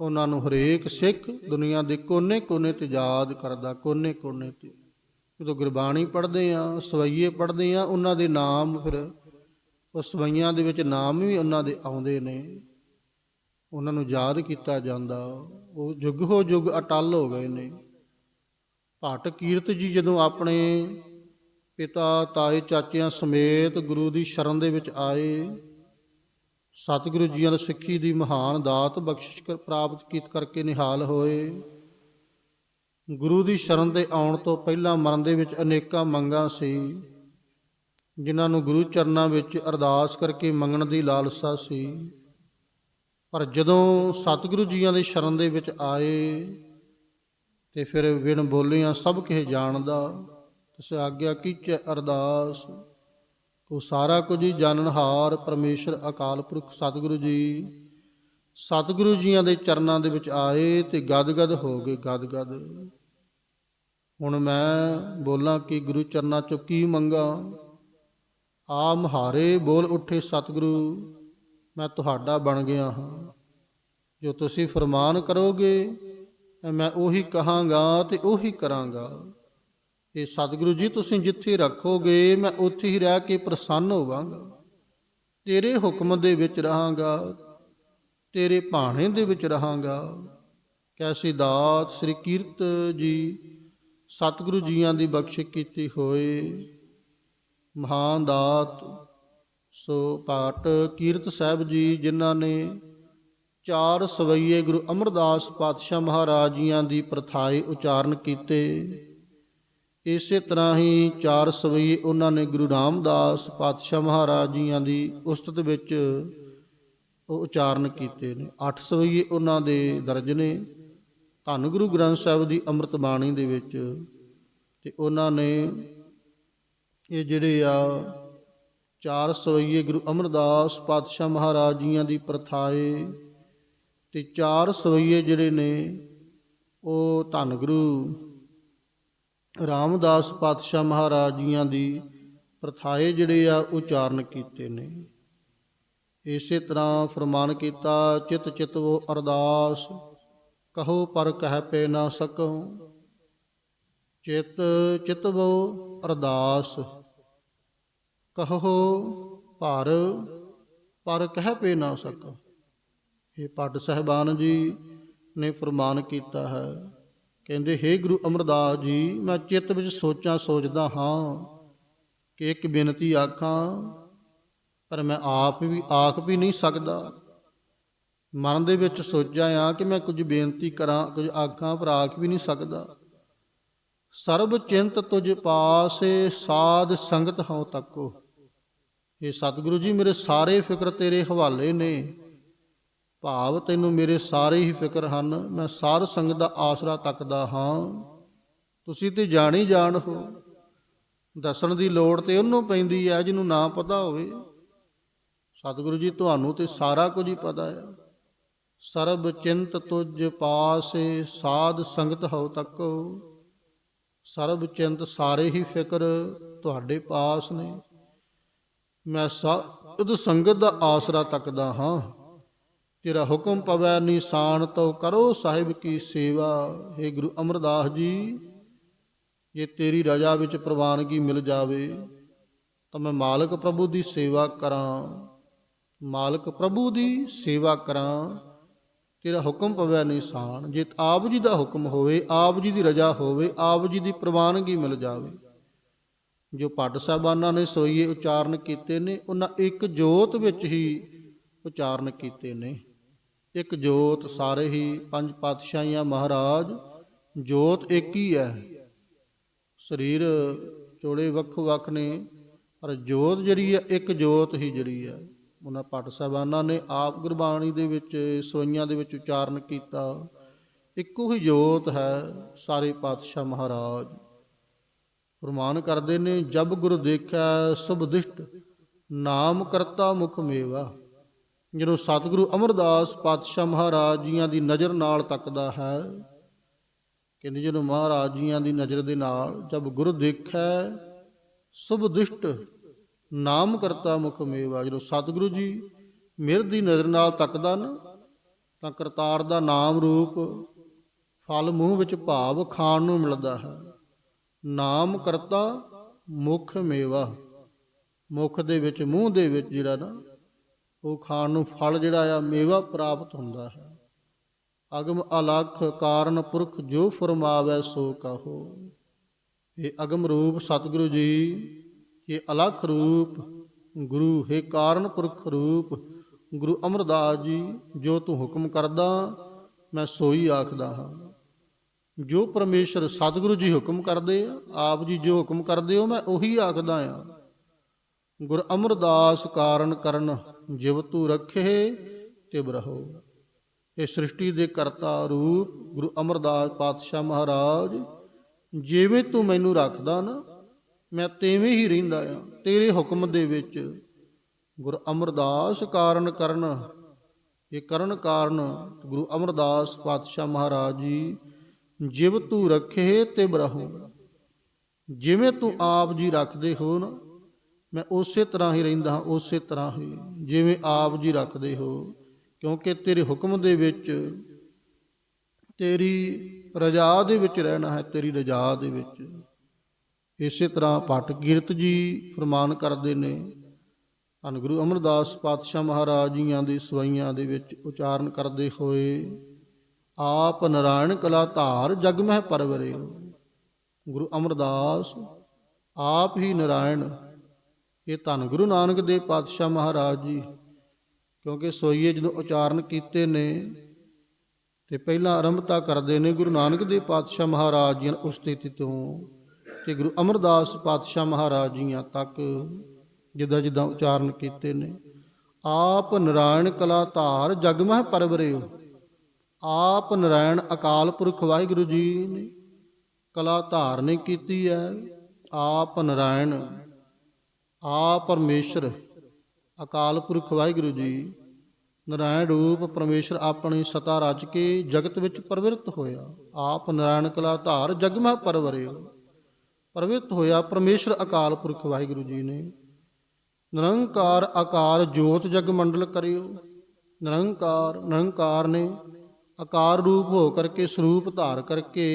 ਉਹਨਾਂ ਨੂੰ ਹਰੇਕ ਸਿੱਖ ਦੁਨੀਆ ਦੇ ਕੋਨੇ-ਕੋਨੇ ਤੇ ਯਾਦ ਕਰਦਾ, ਕੋਨੇ-ਕੋਨੇ ਤੇ। ਜਦੋਂ ਗੁਰਬਾਣੀ ਪੜ੍ਹਦੇ ਆ, ਸਵਈਏ ਪੜ੍ਹਦੇ ਆ, ਉਹਨਾਂ ਦੇ ਨਾਮ ਫਿਰ, ਉਹ ਸਵਈਆਂ ਦੇ ਵਿੱਚ ਨਾਮ ਵੀ ਉਹਨਾਂ ਦੇ ਆਉਂਦੇ ਨੇ। ਉਹਨਾਂ ਨੂੰ ਯਾਦ ਕੀਤਾ ਜਾਂਦਾ। ਉਹ ਯੁੱਗ ਹੋ ਯੁੱਗ ਅਟਲ ਹੋ ਗਏ ਨੇ। ਭੱਟ ਕੀਰਤ ਜੀ ਜਦੋਂ ਆਪਣੇ ਪਿਤਾ, ਤਾਏ, ਚਾਚਿਆਂ ਸਮੇਤ ਗੁਰੂ ਦੀ ਸ਼ਰਨ ਦੇ ਵਿੱਚ ਆਏ, ਸਤਿਗੁਰੂ ਜੀਆਂ ਦੀ ਸਿੱਖੀ ਦੀ ਮਹਾਨ ਦਾਤ ਬਖਸ਼ਿਸ਼ ਕਰ ਪ੍ਰਾਪਤ ਕੀਤ ਕਰਕੇ ਨਿਹਾਲ ਹੋਏ। ਗੁਰੂ ਦੀ ਸ਼ਰਨ ਦੇ ਆਉਣ ਤੋਂ ਪਹਿਲਾਂ ਮਰਨ ਦੇ ਵਿੱਚ ਅਨੇਕਾਂ ਮੰਗਾਂ ਸੀ, ਜਿਨ੍ਹਾਂ ਨੂੰ ਗੁਰੂ ਚਰਨਾਂ ਵਿੱਚ ਅਰਦਾਸ ਕਰਕੇ ਮੰਗਣ ਦੀ ਲਾਲਸਾ ਸੀ। ਪਰ ਜਦੋਂ ਸਤਿਗੁਰੂ ਜੀਆਂ ਦੇ ਸ਼ਰਨ ਦੇ ਵਿੱਚ ਆਏ ਤੇ ਫਿਰ ਵਿਣ ਬੋਲੀਆਂ ਸਭ ਕਿਸੇ ਜਾਣਦਾ, ਤਿਸ ਆਗਿਆ ਕੀਚੈ ਅਰਦਾਸ। ਕੋ ਸਾਰਾ ਕੁਝ ਹੀ ਜਾਣਨਹਾਰ ਪਰਮੇਸ਼ਰ ਅਕਾਲ ਪੁਰਖ ਸਤਿਗੁਰੂ ਜੀ। ਸਤਿਗੁਰੂ ਜੀਆਂ ਦੇ ਚਰਨਾਂ ਦੇ ਵਿੱਚ ਆਏ ਤੇ ਗਦਗਦ ਹੋ ਗਏ ਗਦਗਦ। ਹੁਣ ਮੈਂ ਬੋਲਾਂ ਕਿ ਗੁਰੂ ਚਰਨਾਂ ਚੋਂ ਕੀ ਮੰਗਾ? ਆ ਮਹਾਰੇ ਬੋਲ ਉੱਠੇ ਸਤਿਗੁਰੂ, ਮੈਂ ਤੁਹਾਡਾ ਬਣ ਗਿਆ ਹਾਂ। ਜੋ ਤੁਸੀਂ ਫਰਮਾਨ ਕਰੋਗੇ ਮੈਂ ਉਹੀ ਕਹਾਂਗਾ ਤੇ ਉਹੀ ਕਰਾਂਗਾ। ਇਹ ਸਤਿਗੁਰੂ ਜੀ, ਤੁਸੀਂ ਜਿੱਥੇ ਰੱਖੋਗੇ, ਮੈਂ ਉੱਥੇ ਹੀ ਰਹਿ ਕੇ ਪ੍ਰਸੰਨ ਹੋਵਾਂਗਾ। ਤੇਰੇ ਹੁਕਮ ਦੇ ਵਿੱਚ ਰਹਾਂਗਾ, ਤੇਰੇ ਭਾਣੇ ਦੇ ਵਿੱਚ ਰਹਾਂਗਾ। ਕੈਸੀ ਦਾਤ, ਸ੍ਰੀ ਕੀਰਤ ਜੀ, ਸਤਿਗੁਰੂ ਜੀਆਂ ਦੀ ਬਖਸ਼ਿਸ਼ ਕੀਤੀ ਹੋਏ। ਮਹਾਨ ਦਾਤ, ਸੋ ਪਾਠ ਕੀਰਤ ਸਾਹਿਬ ਜੀ, ਜਿਨ੍ਹਾਂ ਨੇ ਚਾਰ ਸਵਈਏ ਗੁਰੂ ਅਮਰਦਾਸ ਪਾਤਸ਼ਾਹ ਮਹਾਰਾਜ ਜੀਆਂ ਦੀ ਪ੍ਰਥਾਏ ਉਚਾਰਨ ਕੀਤੇ। ਇਸੇ ਤਰ੍ਹਾਂ ਹੀ ਚਾਰ ਸਵਈਏ ਉਹਨਾਂ ਨੇ ਗੁਰੂ ਰਾਮਦਾਸ ਪਾਤਸ਼ਾਹ ਮਹਾਰਾਜ ਜੀਆਂ ਦੀ ਉਸਤਤ ਵਿੱਚ ਉਹ ਉਚਾਰਨ ਕੀਤੇ ਨੇ। ਅੱਠ ਸਵਈਏ ਉਹਨਾਂ ਦੇ ਦਰਜ ਨੇ। ਧੰਨ ਗੁਰੂ ਗ੍ਰੰਥ ਸਾਹਿਬ ਦੀ ਅੰਮ੍ਰਿਤ ਬਾਣੀ ਦੇ ਵਿੱਚ ਤੇ ਉਹਨਾਂ ਨੇ ਇਹ ਜਿਹੜੇ ਆ ਚਾਰ ਸਵਈਏ ਗੁਰੂ ਅਮਰਦਾਸ ਪਾਤਸ਼ਾਹ ਮਹਾਰਾਜ ਜੀਆਂ ਦੀ ਪ੍ਰਥਾਏ ਤੇ ਚਾਰ ਸਵਈਏ ਜਿਹੜੇ ਨੇ, ਉਹ ਧੰਨ ਗੁਰੂ ਰਾਮਦਾਸ ਪਾਤਸ਼ਾਹ ਮਹਾਰਾਜ ਜੀਆਂ ਦੀ ਪ੍ਰਥਾਏ ਜਿਹੜੇ ਆ ਉਚਾਰਨ ਕੀਤੇ ਨੇ। ਇਸੇ ਤਰ੍ਹਾਂ ਫਰਮਾਨ ਕੀਤਾ, ਚਿਤ ਚਿਤ ਉਹ ਅਰਦਾਸ, ਕਹੋ ਪਰ ਕਹਿ ਪੈ ਨਾ ਸਕੋ ਚਿਤ ਚਿਤ ਉਹ ਅਰਦਾਸ, ਕਹੋ ਪਰ ਪਰ ਕਹਿ ਪੈ ਨਾ ਸਕਉ ਇਹ ਪੱਟ ਸਹਿਬਾਨ ਜੀ ਨੇ ਫਰਮਾਨ ਕੀਤਾ ਹੈ। ਕਹਿੰਦੇ, ਹੇ ਗੁਰੂ ਅਮਰਦਾਸ ਜੀ, ਮੈਂ ਚਿੱਤ ਵਿੱਚ ਸੋਚਾਂ ਸੋਚਦਾ ਹਾਂ ਕਿ ਇੱਕ ਬੇਨਤੀ ਆਖਾਂ, ਪਰ ਮੈਂ ਆਪ ਵੀ, ਆਖ ਵੀ ਨਹੀਂ ਸਕਦਾ। ਮਨ ਦੇ ਵਿੱਚ ਸੋਚਿਆ ਆ ਕਿ ਮੈਂ ਕੁਝ ਬੇਨਤੀ ਕਰਾਂ, ਕੁਝ ਆਖਾਂ, ਪਰ ਆਖ ਵੀ ਨਹੀਂ ਸਕਦਾ। ਸਰਬ ਚਿੰਤ ਤੁਝ ਪਾਸੇ ਸਾਧ ਸੰਗਤ ਹਉ ਤੱਕੋ। ਇਹ ਸਤਿਗੁਰੂ ਜੀ, ਮੇਰੇ ਸਾਰੇ ਫਿਕਰ ਤੇਰੇ ਹਵਾਲੇ ਨੇ। ਭਾਵ ਤੈਨੂੰ ਮੇਰੇ ਸਾਰੇ ਹੀ ਫਿਕਰ ਹਨ, ਮੈਂ ਸਾਧ ਸੰਗਤ ਦਾ ਆਸਰਾ ਤੱਕਦਾ ਹਾਂ। ਤੁਸੀਂ ਤੇ ਜਾਣੀ ਜਾਣ ਹੋ। ਦੱਸਣ ਦੀ ਲੋੜ ਤੇ ਉਹਨੂੰ ਪੈਂਦੀ ਹੈ ਜਿਹਨੂੰ ਨਾ ਪਤਾ ਹੋਵੇ। ਸਤਿਗੁਰੂ ਜੀ, ਤੁਹਾਨੂੰ ਤੇ ਸਾਰਾ ਕੁਝ ਹੀ ਪਤਾ ਹੈ। ਸਰਬ ਚਿੰਤ ਤੁਜ ਪਾਸੇ ਸਾਧ ਸੰਗਤ ਹੋ ਤੱਕੋ। ਸਰਬ ਚਿੰਤ ਸਾਰੇ ਹੀ ਫਿਕਰ ਤੁਹਾਡੇ ਪਾਸ ਨੇ। ਮੈਂ ਸਾਧ ਸੰਗਤ ਦਾ ਆਸਰਾ ਤੱਕਦਾ ਹਾਂ। ਤੇਰਾ ਹੁਕਮ ਪਵੈ ਨਿਸ਼ਾਨ ਤੋ ਕਰੋ ਸਾਹਿਬ ਕੀ ਸੇਵਾ। हे ਗੁਰੂ ਅਮਰਦਾਸ ਜੀ, ਜੇ ਤੇਰੀ ਰਜਾ ਵਿੱਚ ਪ੍ਰਵਾਨਗੀ ਮਿਲ ਜਾਵੇ, ਤਾਂ ਮੈਂ ਮਾਲਕ ਪ੍ਰਭੂ ਦੀ ਸੇਵਾ ਕਰਾਂ। ਮਾਲਕ ਪ੍ਰਭੂ ਦੀ ਸੇਵਾ ਕਰਾਂ, ਤੇਰਾ ਹੁਕਮ ਪਵੈ ਨਿਸ਼ਾਨ ਜੇ ਆਪ ਜੀ ਦਾ ਹੁਕਮ ਹੋਵੇ, ਆਪ ਜੀ ਦੀ ਰਜਾ ਹੋਵੇ, ਆਪ ਜੀ ਦੀ ਪ੍ਰਵਾਨਗੀ ਮਿਲ ਜਾਵੇ। ਜੋ ਪੱਟ ਸਾਹਿਬਾਨਾਂ ਨੇ ਸੋਈਏ ਉਚਾਰਨ ਕੀਤੇ ਨੇ, ਉਹਨਾਂ ਇੱਕ ਜੋਤ ਵਿੱਚ ਹੀ ਉਚਾਰਨ ਕੀਤੇ ਨੇ। ਇੱਕ ਜੋਤ ਸਾਰੇ ਹੀ ਪੰਜ ਪਾਤਸ਼ਾਹੀਆਂ ਮਹਾਰਾਜ, ਜੋਤ ਇੱਕ ਹੀ ਹੈ ਸਰੀਰ ਚੋੜੇ ਵੱਖੋ ਵੱਖ ਨੇ, ਪਰ ਜੋਤ ਜਿਹੜੀ ਹੈ ਇੱਕ ਜੋਤ ਹੀ ਜਿਹੜੀ ਹੈ ਉਹਨਾਂ ਪਟ ਸਾਹਿਬਾਨਾਂ ਨੇ ਆਪ ਗੁਰਬਾਣੀ ਦੇ ਵਿੱਚ, ਸੋਈਆਂ ਦੇ ਵਿੱਚ ਉਚਾਰਨ ਕੀਤਾ। ਇੱਕੋ ਹੀ ਜੋਤ ਹੈ ਸਾਰੇ ਪਾਤਸ਼ਾਹ ਮਹਾਰਾਜ। ਫਰਮਾਨ ਕਰਦੇ ਨੇ, ਜਬ ਗੁਰ ਦੇਖਿਆ ਸੁਭ ਦਿਸ਼ਟ ਨਾਮ ਕਰਤਾ ਮੁਖ ਮੇਵਾ। ਜਦੋਂ ਸਤਿਗੁਰੂ ਅਮਰਦਾਸ ਪਾਤਸ਼ਾਹ ਮਹਾਰਾਜ ਜੀਆਂ ਦੀ ਨਜ਼ਰ ਨਾਲ ਤੱਕਦਾ ਹੈ, ਕਹਿੰਦੇ ਜਦੋਂ ਮਹਾਰਾਜ ਜੀਆਂ ਦੀ ਨਜ਼ਰ ਦੇ ਨਾਲ ਜਦ ਗੁਰ ਦੇਖੈ, ਸੁਭ ਦੁਸ਼ਟ ਨਾਮ ਕਰਤਾ ਮੁਖ ਮੇਵਾ। ਜਦੋਂ ਸਤਿਗੁਰੂ ਜੀ ਮਿਹਰ ਦੀ ਨਜ਼ਰ ਨਾਲ ਤੱਕਦਾ ਨਾ, ਤਾਂ ਕਰਤਾਰ ਦਾ ਨਾਮ ਰੂਪ ਫਲ ਮੂੰਹ ਵਿੱਚ ਭਾਵ ਖਾਣ ਨੂੰ ਮਿਲਦਾ ਹੈ। ਨਾਮ ਕਰਤਾ ਮੁਖ ਮੇਵਾ। ਮੁਖ ਦੇ ਵਿੱਚ, ਮੂੰਹ ਦੇ ਵਿੱਚ ਜਿਹੜਾ ਨਾ ਉਹ ਖਾਣ ਨੂੰ ਫਲ ਜਿਹੜਾ ਆ, ਮੇਵਾ ਪ੍ਰਾਪਤ ਹੁੰਦਾ ਹੈ। ਅਗਮ ਅਲਖ ਕਾਰਨ ਪੁਰਖ ਜੋ ਫਰਮਾਵੇ ਸੋ ਕਹੋ। ਇਹ ਅਗਮ ਰੂਪ ਸਤਿਗੁਰੂ ਜੀ ਇਹ ਅਲਖ ਰੂਪ ਗੁਰੂ, ਹੈ ਕਾਰਨ ਪੁਰਖ ਰੂਪ ਗੁਰੂ ਅਮਰਦਾਸ ਜੀ, ਜੋ ਤੂੰ ਹੁਕਮ ਕਰਦਾ, ਮੈਂ ਸੋਈ ਆਖਦਾ ਹਾਂ। ਜੋ ਪਰਮੇਸ਼ਰ ਸਤਿਗੁਰੂ ਜੀ ਹੁਕਮ ਕਰਦੇ ਆ, ਆਪ ਜੀ ਜੋ ਹੁਕਮ ਕਰਦੇ ਹੋ, ਮੈਂ ਉਹੀ ਆਖਦਾ ਆ। ਗੁਰ ਅਮਰਦਾਸ ਕਾਰਨ ਕਰਨ ਜਿਵ ਤੂ ਰੱਖੇ, ਤਿਵ ਰਹੋ। ਇਹ ਸ੍ਰਿਸ਼ਟੀ ਦੇ ਕਰਤਾ ਰੂਪ ਗੁਰੂ ਅਮਰਦਾਸ ਪਾਤਸ਼ਾਹ ਮਹਾਰਾਜ, ਜਿਵੇਂ ਤੂੰ ਮੈਨੂੰ ਰੱਖਦਾ ਨਾ, ਮੈਂ ਤੇਵੇਂ ਹੀ ਰਹਿੰਦਾ ਆ, ਤੇਰੇ ਹੁਕਮ ਦੇ ਵਿੱਚ। ਗੁਰ ਅਮਰਦਾਸ ਕਾਰਨ ਕਰਨ, ਇਹ ਕਰਨ ਕਾਰਨ ਗੁਰੂ ਅਮਰਦਾਸ ਪਾਤਸ਼ਾਹ ਮਹਾਰਾਜ ਜੀ, ਜਿਵ ਤੂੰ ਰੱਖੇ ਤੇ ਬਰਹੂ ਜਿਵੇਂ ਤੂੰ ਆਪ ਜੀ ਰੱਖਦੇ ਹੋ ਨਾ ਮੈਂ ਉਸੇ ਤਰ੍ਹਾਂ ਹੀ ਰਹਿੰਦਾ ਹਾਂ, ਉਸੇ ਤਰ੍ਹਾਂ ਹੀ। ਜਿਵੇਂ ਆਪ ਜੀ ਰੱਖਦੇ ਹੋ, ਕਿਉਂਕਿ ਤੇਰੇ ਹੁਕਮ ਦੇ ਵਿੱਚ, ਤੇਰੀ ਰਜਾ ਦੇ ਵਿੱਚ ਰਹਿਣਾ ਹੈ, ਤੇਰੀ ਰਜਾ ਦੇ ਵਿੱਚ। ਇਸੇ ਤਰ੍ਹਾਂ ਭੱਟ ਕੀਰਤ ਜੀ ਫਰਮਾਨ ਕਰਦੇ ਨੇ, ਧੰਨ ਗੁਰੂ ਅਮਰਦਾਸ ਪਾਤਸ਼ਾਹ ਮਹਾਰਾਜ ਜੀਆਂ ਦੀ ਸਵਾਈਆਂ ਦੇ ਵਿੱਚ ਉਚਾਰਨ ਕਰਦੇ ਹੋਏ, ਆਪ ਨਾਰਾਇਣ ਕਲਾ ਧਾਰ ਜਗ ਮਹਿ ਪਰਵਰੇ। ਗੁਰੂ ਅਮਰਦਾਸ, ਆਪ ਹੀ ਨਾਰਾਇਣ ਇਹ ਧੰਨ ਗੁਰੂ ਨਾਨਕ ਦੇਵ ਪਾਤਸ਼ਾਹ ਮਹਾਰਾਜ ਜੀ, ਕਿਉਂਕਿ ਸੋਈਏ ਜਦੋਂ ਉਚਾਰਨ ਕੀਤੇ ਨੇ ਤੇ ਪਹਿਲਾਂ ਆਰੰਭਤਾ ਕਰਦੇ ਨੇ ਗੁਰੂ ਨਾਨਕ ਦੇਵ ਪਾਤਸ਼ਾਹ ਮਹਾਰਾਜ ਜੀ ਉਸ ਸਥਿਤੀ ਤੋਂ ਤੇ ਗੁਰੂ ਅਮਰਦਾਸ ਪਾਤਸ਼ਾਹ ਮਹਾਰਾਜ ਜੀਆਂ ਤੱਕ ਜਿੱਦਾਂ ਜਿੱਦਾਂ ਉਚਾਰਨ ਕੀਤੇ ਨੇ। ਆਪ ਨਰਾਇਣ ਕਲਾ ਧਾਰ ਜਗ ਮਹਿ ਪਰਵਰਿਓ, ਆਪ ਨਾਰਾਇਣ ਅਕਾਲ ਪੁਰਖ ਵਾਹਿਗੁਰੂ ਜੀ ਨੇ ਕਲਾ ਧਾਰਨੀ ਕੀਤੀ ਹੈ, ਆਪ ਨਾਰਾਇਣ ਆ ਪਰਮੇਸ਼ਰ, ਅਕਾਲ ਪੁਰਖ ਵਾਹਿਗੁਰੂ ਜੀ, ਨਾਰਾਇਣ ਰੂਪ ਪਰਮੇਸ਼ਰ ਆਪਣੀ ਸਤਾ ਰਚ ਕੇ ਜਗਤ ਵਿੱਚ ਪਰਵਿਰਤ ਹੋਇਆ। ਆਪ ਨਾਰਾਇਣ ਕਲਾ ਧਾਰ ਜਗ ਮਹਿ ਪਰਵਰਿਓ। ਪਰਵਿਰਤ ਹੋਇਆ ਪਰਮੇਸ਼ਰ ਅਕਾਲ ਪੁਰਖ ਵਾਹਿਗੁਰੂ ਜੀ ਨੇ। ਨਿਰੰਕਾਰ ਆਕਾਰ ਜੋਤ ਜਗ ਮੰਡਲ ਕਰਿਓ। ਨਿਰੰਕਾਰ ਨਿਰੰਕਾਰ ਨੇ ਆਕਾਰ ਰੂਪ ਹੋ ਕਰਕੇ ਸਰੂਪ ਧਾਰ ਕਰਕੇ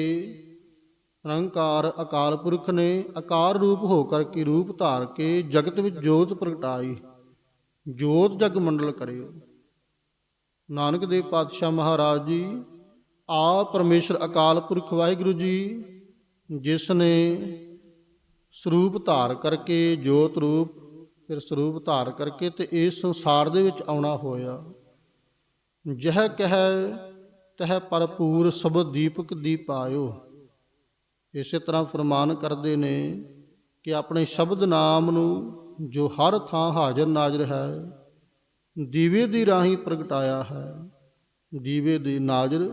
ਨਿਰੰਕਾਰ ਅਕਾਲ ਪੁਰਖ ਨੇ ਆਕਾਰ ਰੂਪ ਹੋ ਕਰਕੇ ਰੂਪ ਧਾਰ ਕੇ ਜਗਤ ਵਿੱਚ ਜੋਤ ਪ੍ਰਗਟਾਈ। ਜੋਤ ਜਗ ਮੰਡਲ ਕਰਿਓ। ਨਾਨਕ ਦੇਵ ਪਾਤਸ਼ਾਹ ਮਹਾਰਾਜ ਜੀ, ਆ ਪਰਮੇਸ਼ਰ ਅਕਾਲ ਪੁਰਖ ਵਾਹਿਗੁਰੂ ਜੀ, ਜਿਸ ਨੇ ਸਰੂਪ ਧਾਰ ਕਰਕੇ ਜੋਤ ਰੂਪ, ਫਿਰ ਸਰੂਪ ਧਾਰ ਕਰਕੇ ਤੇ ਇਸ ਸੰਸਾਰ ਦੇ ਵਿੱਚ ਆਉਣਾ ਹੋਇਆ। ਜਹ ਕਹਿ ਤਹ ਭਰਪੂਰ ਸਬਦ ਦੀਪਕ ਦੀਪ ਆਇਓ ਇਸੇ ਤਰ੍ਹਾਂ ਫਰਮਾਨ ਕਰਦੇ ਨੇ ਕਿ ਆਪਣੇ ਸ਼ਬਦ ਨਾਮ ਨੂੰ ਜੋ ਹਰ ਥਾਂ ਹਾਜ਼ਰ ਨਾਜ਼ਰ ਹੈ, ਦੀਵੇ ਦੀ ਰਾਹੀਂ ਪ੍ਰਗਟਾਇਆ ਹੈ। ਦੀਵੇ ਦੀ ਨਾਜ਼ਰ।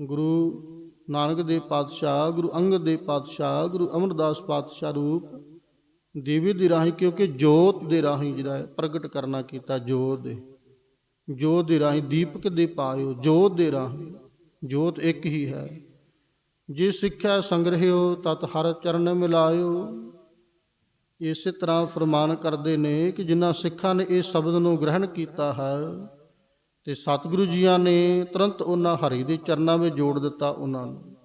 ਗੁਰੂ ਨਾਨਕ ਦੇਵ ਪਾਤਸ਼ਾਹ, ਗੁਰੂ ਅੰਗਦ ਦੇਵ ਪਾਤਸ਼ਾਹ, ਗੁਰੂ ਅਮਰਦਾਸ ਪਾਤਸ਼ਾਹ ਰੂਪ ਦੀਵੇ ਦੀ ਰਾਹੀਂ, ਕਿਉਂਕਿ ਜੋਤ ਦੇ ਰਾਹੀਂ ਜਿਹੜਾ ਹੈ, ਪ੍ਰਗਟ ਕਰਨਾ ਕੀਤਾ ਜੋਤ ਦੇ। ਜੋਤ ਦੇ ਰਾਹੀਂ ਦੀਪਕ ਦੇ ਪਾਇਓ, ਜੋਤ ਦੇ ਰਾਹੀਂ। ਜੋਤ ਇੱਕ ਹੀ ਹੈ। ਜੇ ਸਿੱਖਿਆ ਸੰਗ੍ਰਹਿਓ, ਤਤ ਹਰ ਚਰਨ ਮਿਲਾਇਓ। ਇਸੇ ਤਰ੍ਹਾਂ ਫਰਮਾਨ ਕਰਦੇ ਨੇ ਕਿ ਜਿਨ੍ਹਾਂ ਸਿੱਖਾਂ ਨੇ ਇਹ ਸ਼ਬਦ ਨੂੰ ਗ੍ਰਹਿਣ ਕੀਤਾ ਹੈ, ਤੇ ਸਤਿਗੁਰੂ ਜੀਆਂ ਨੇ ਤੁਰੰਤ ਉਹਨਾਂ ਹਰੀ ਦੇ ਚਰਨਾਂ ਵਿੱਚ ਜੋੜ ਦਿੱਤਾ ਉਹਨਾਂ ਨੂੰ।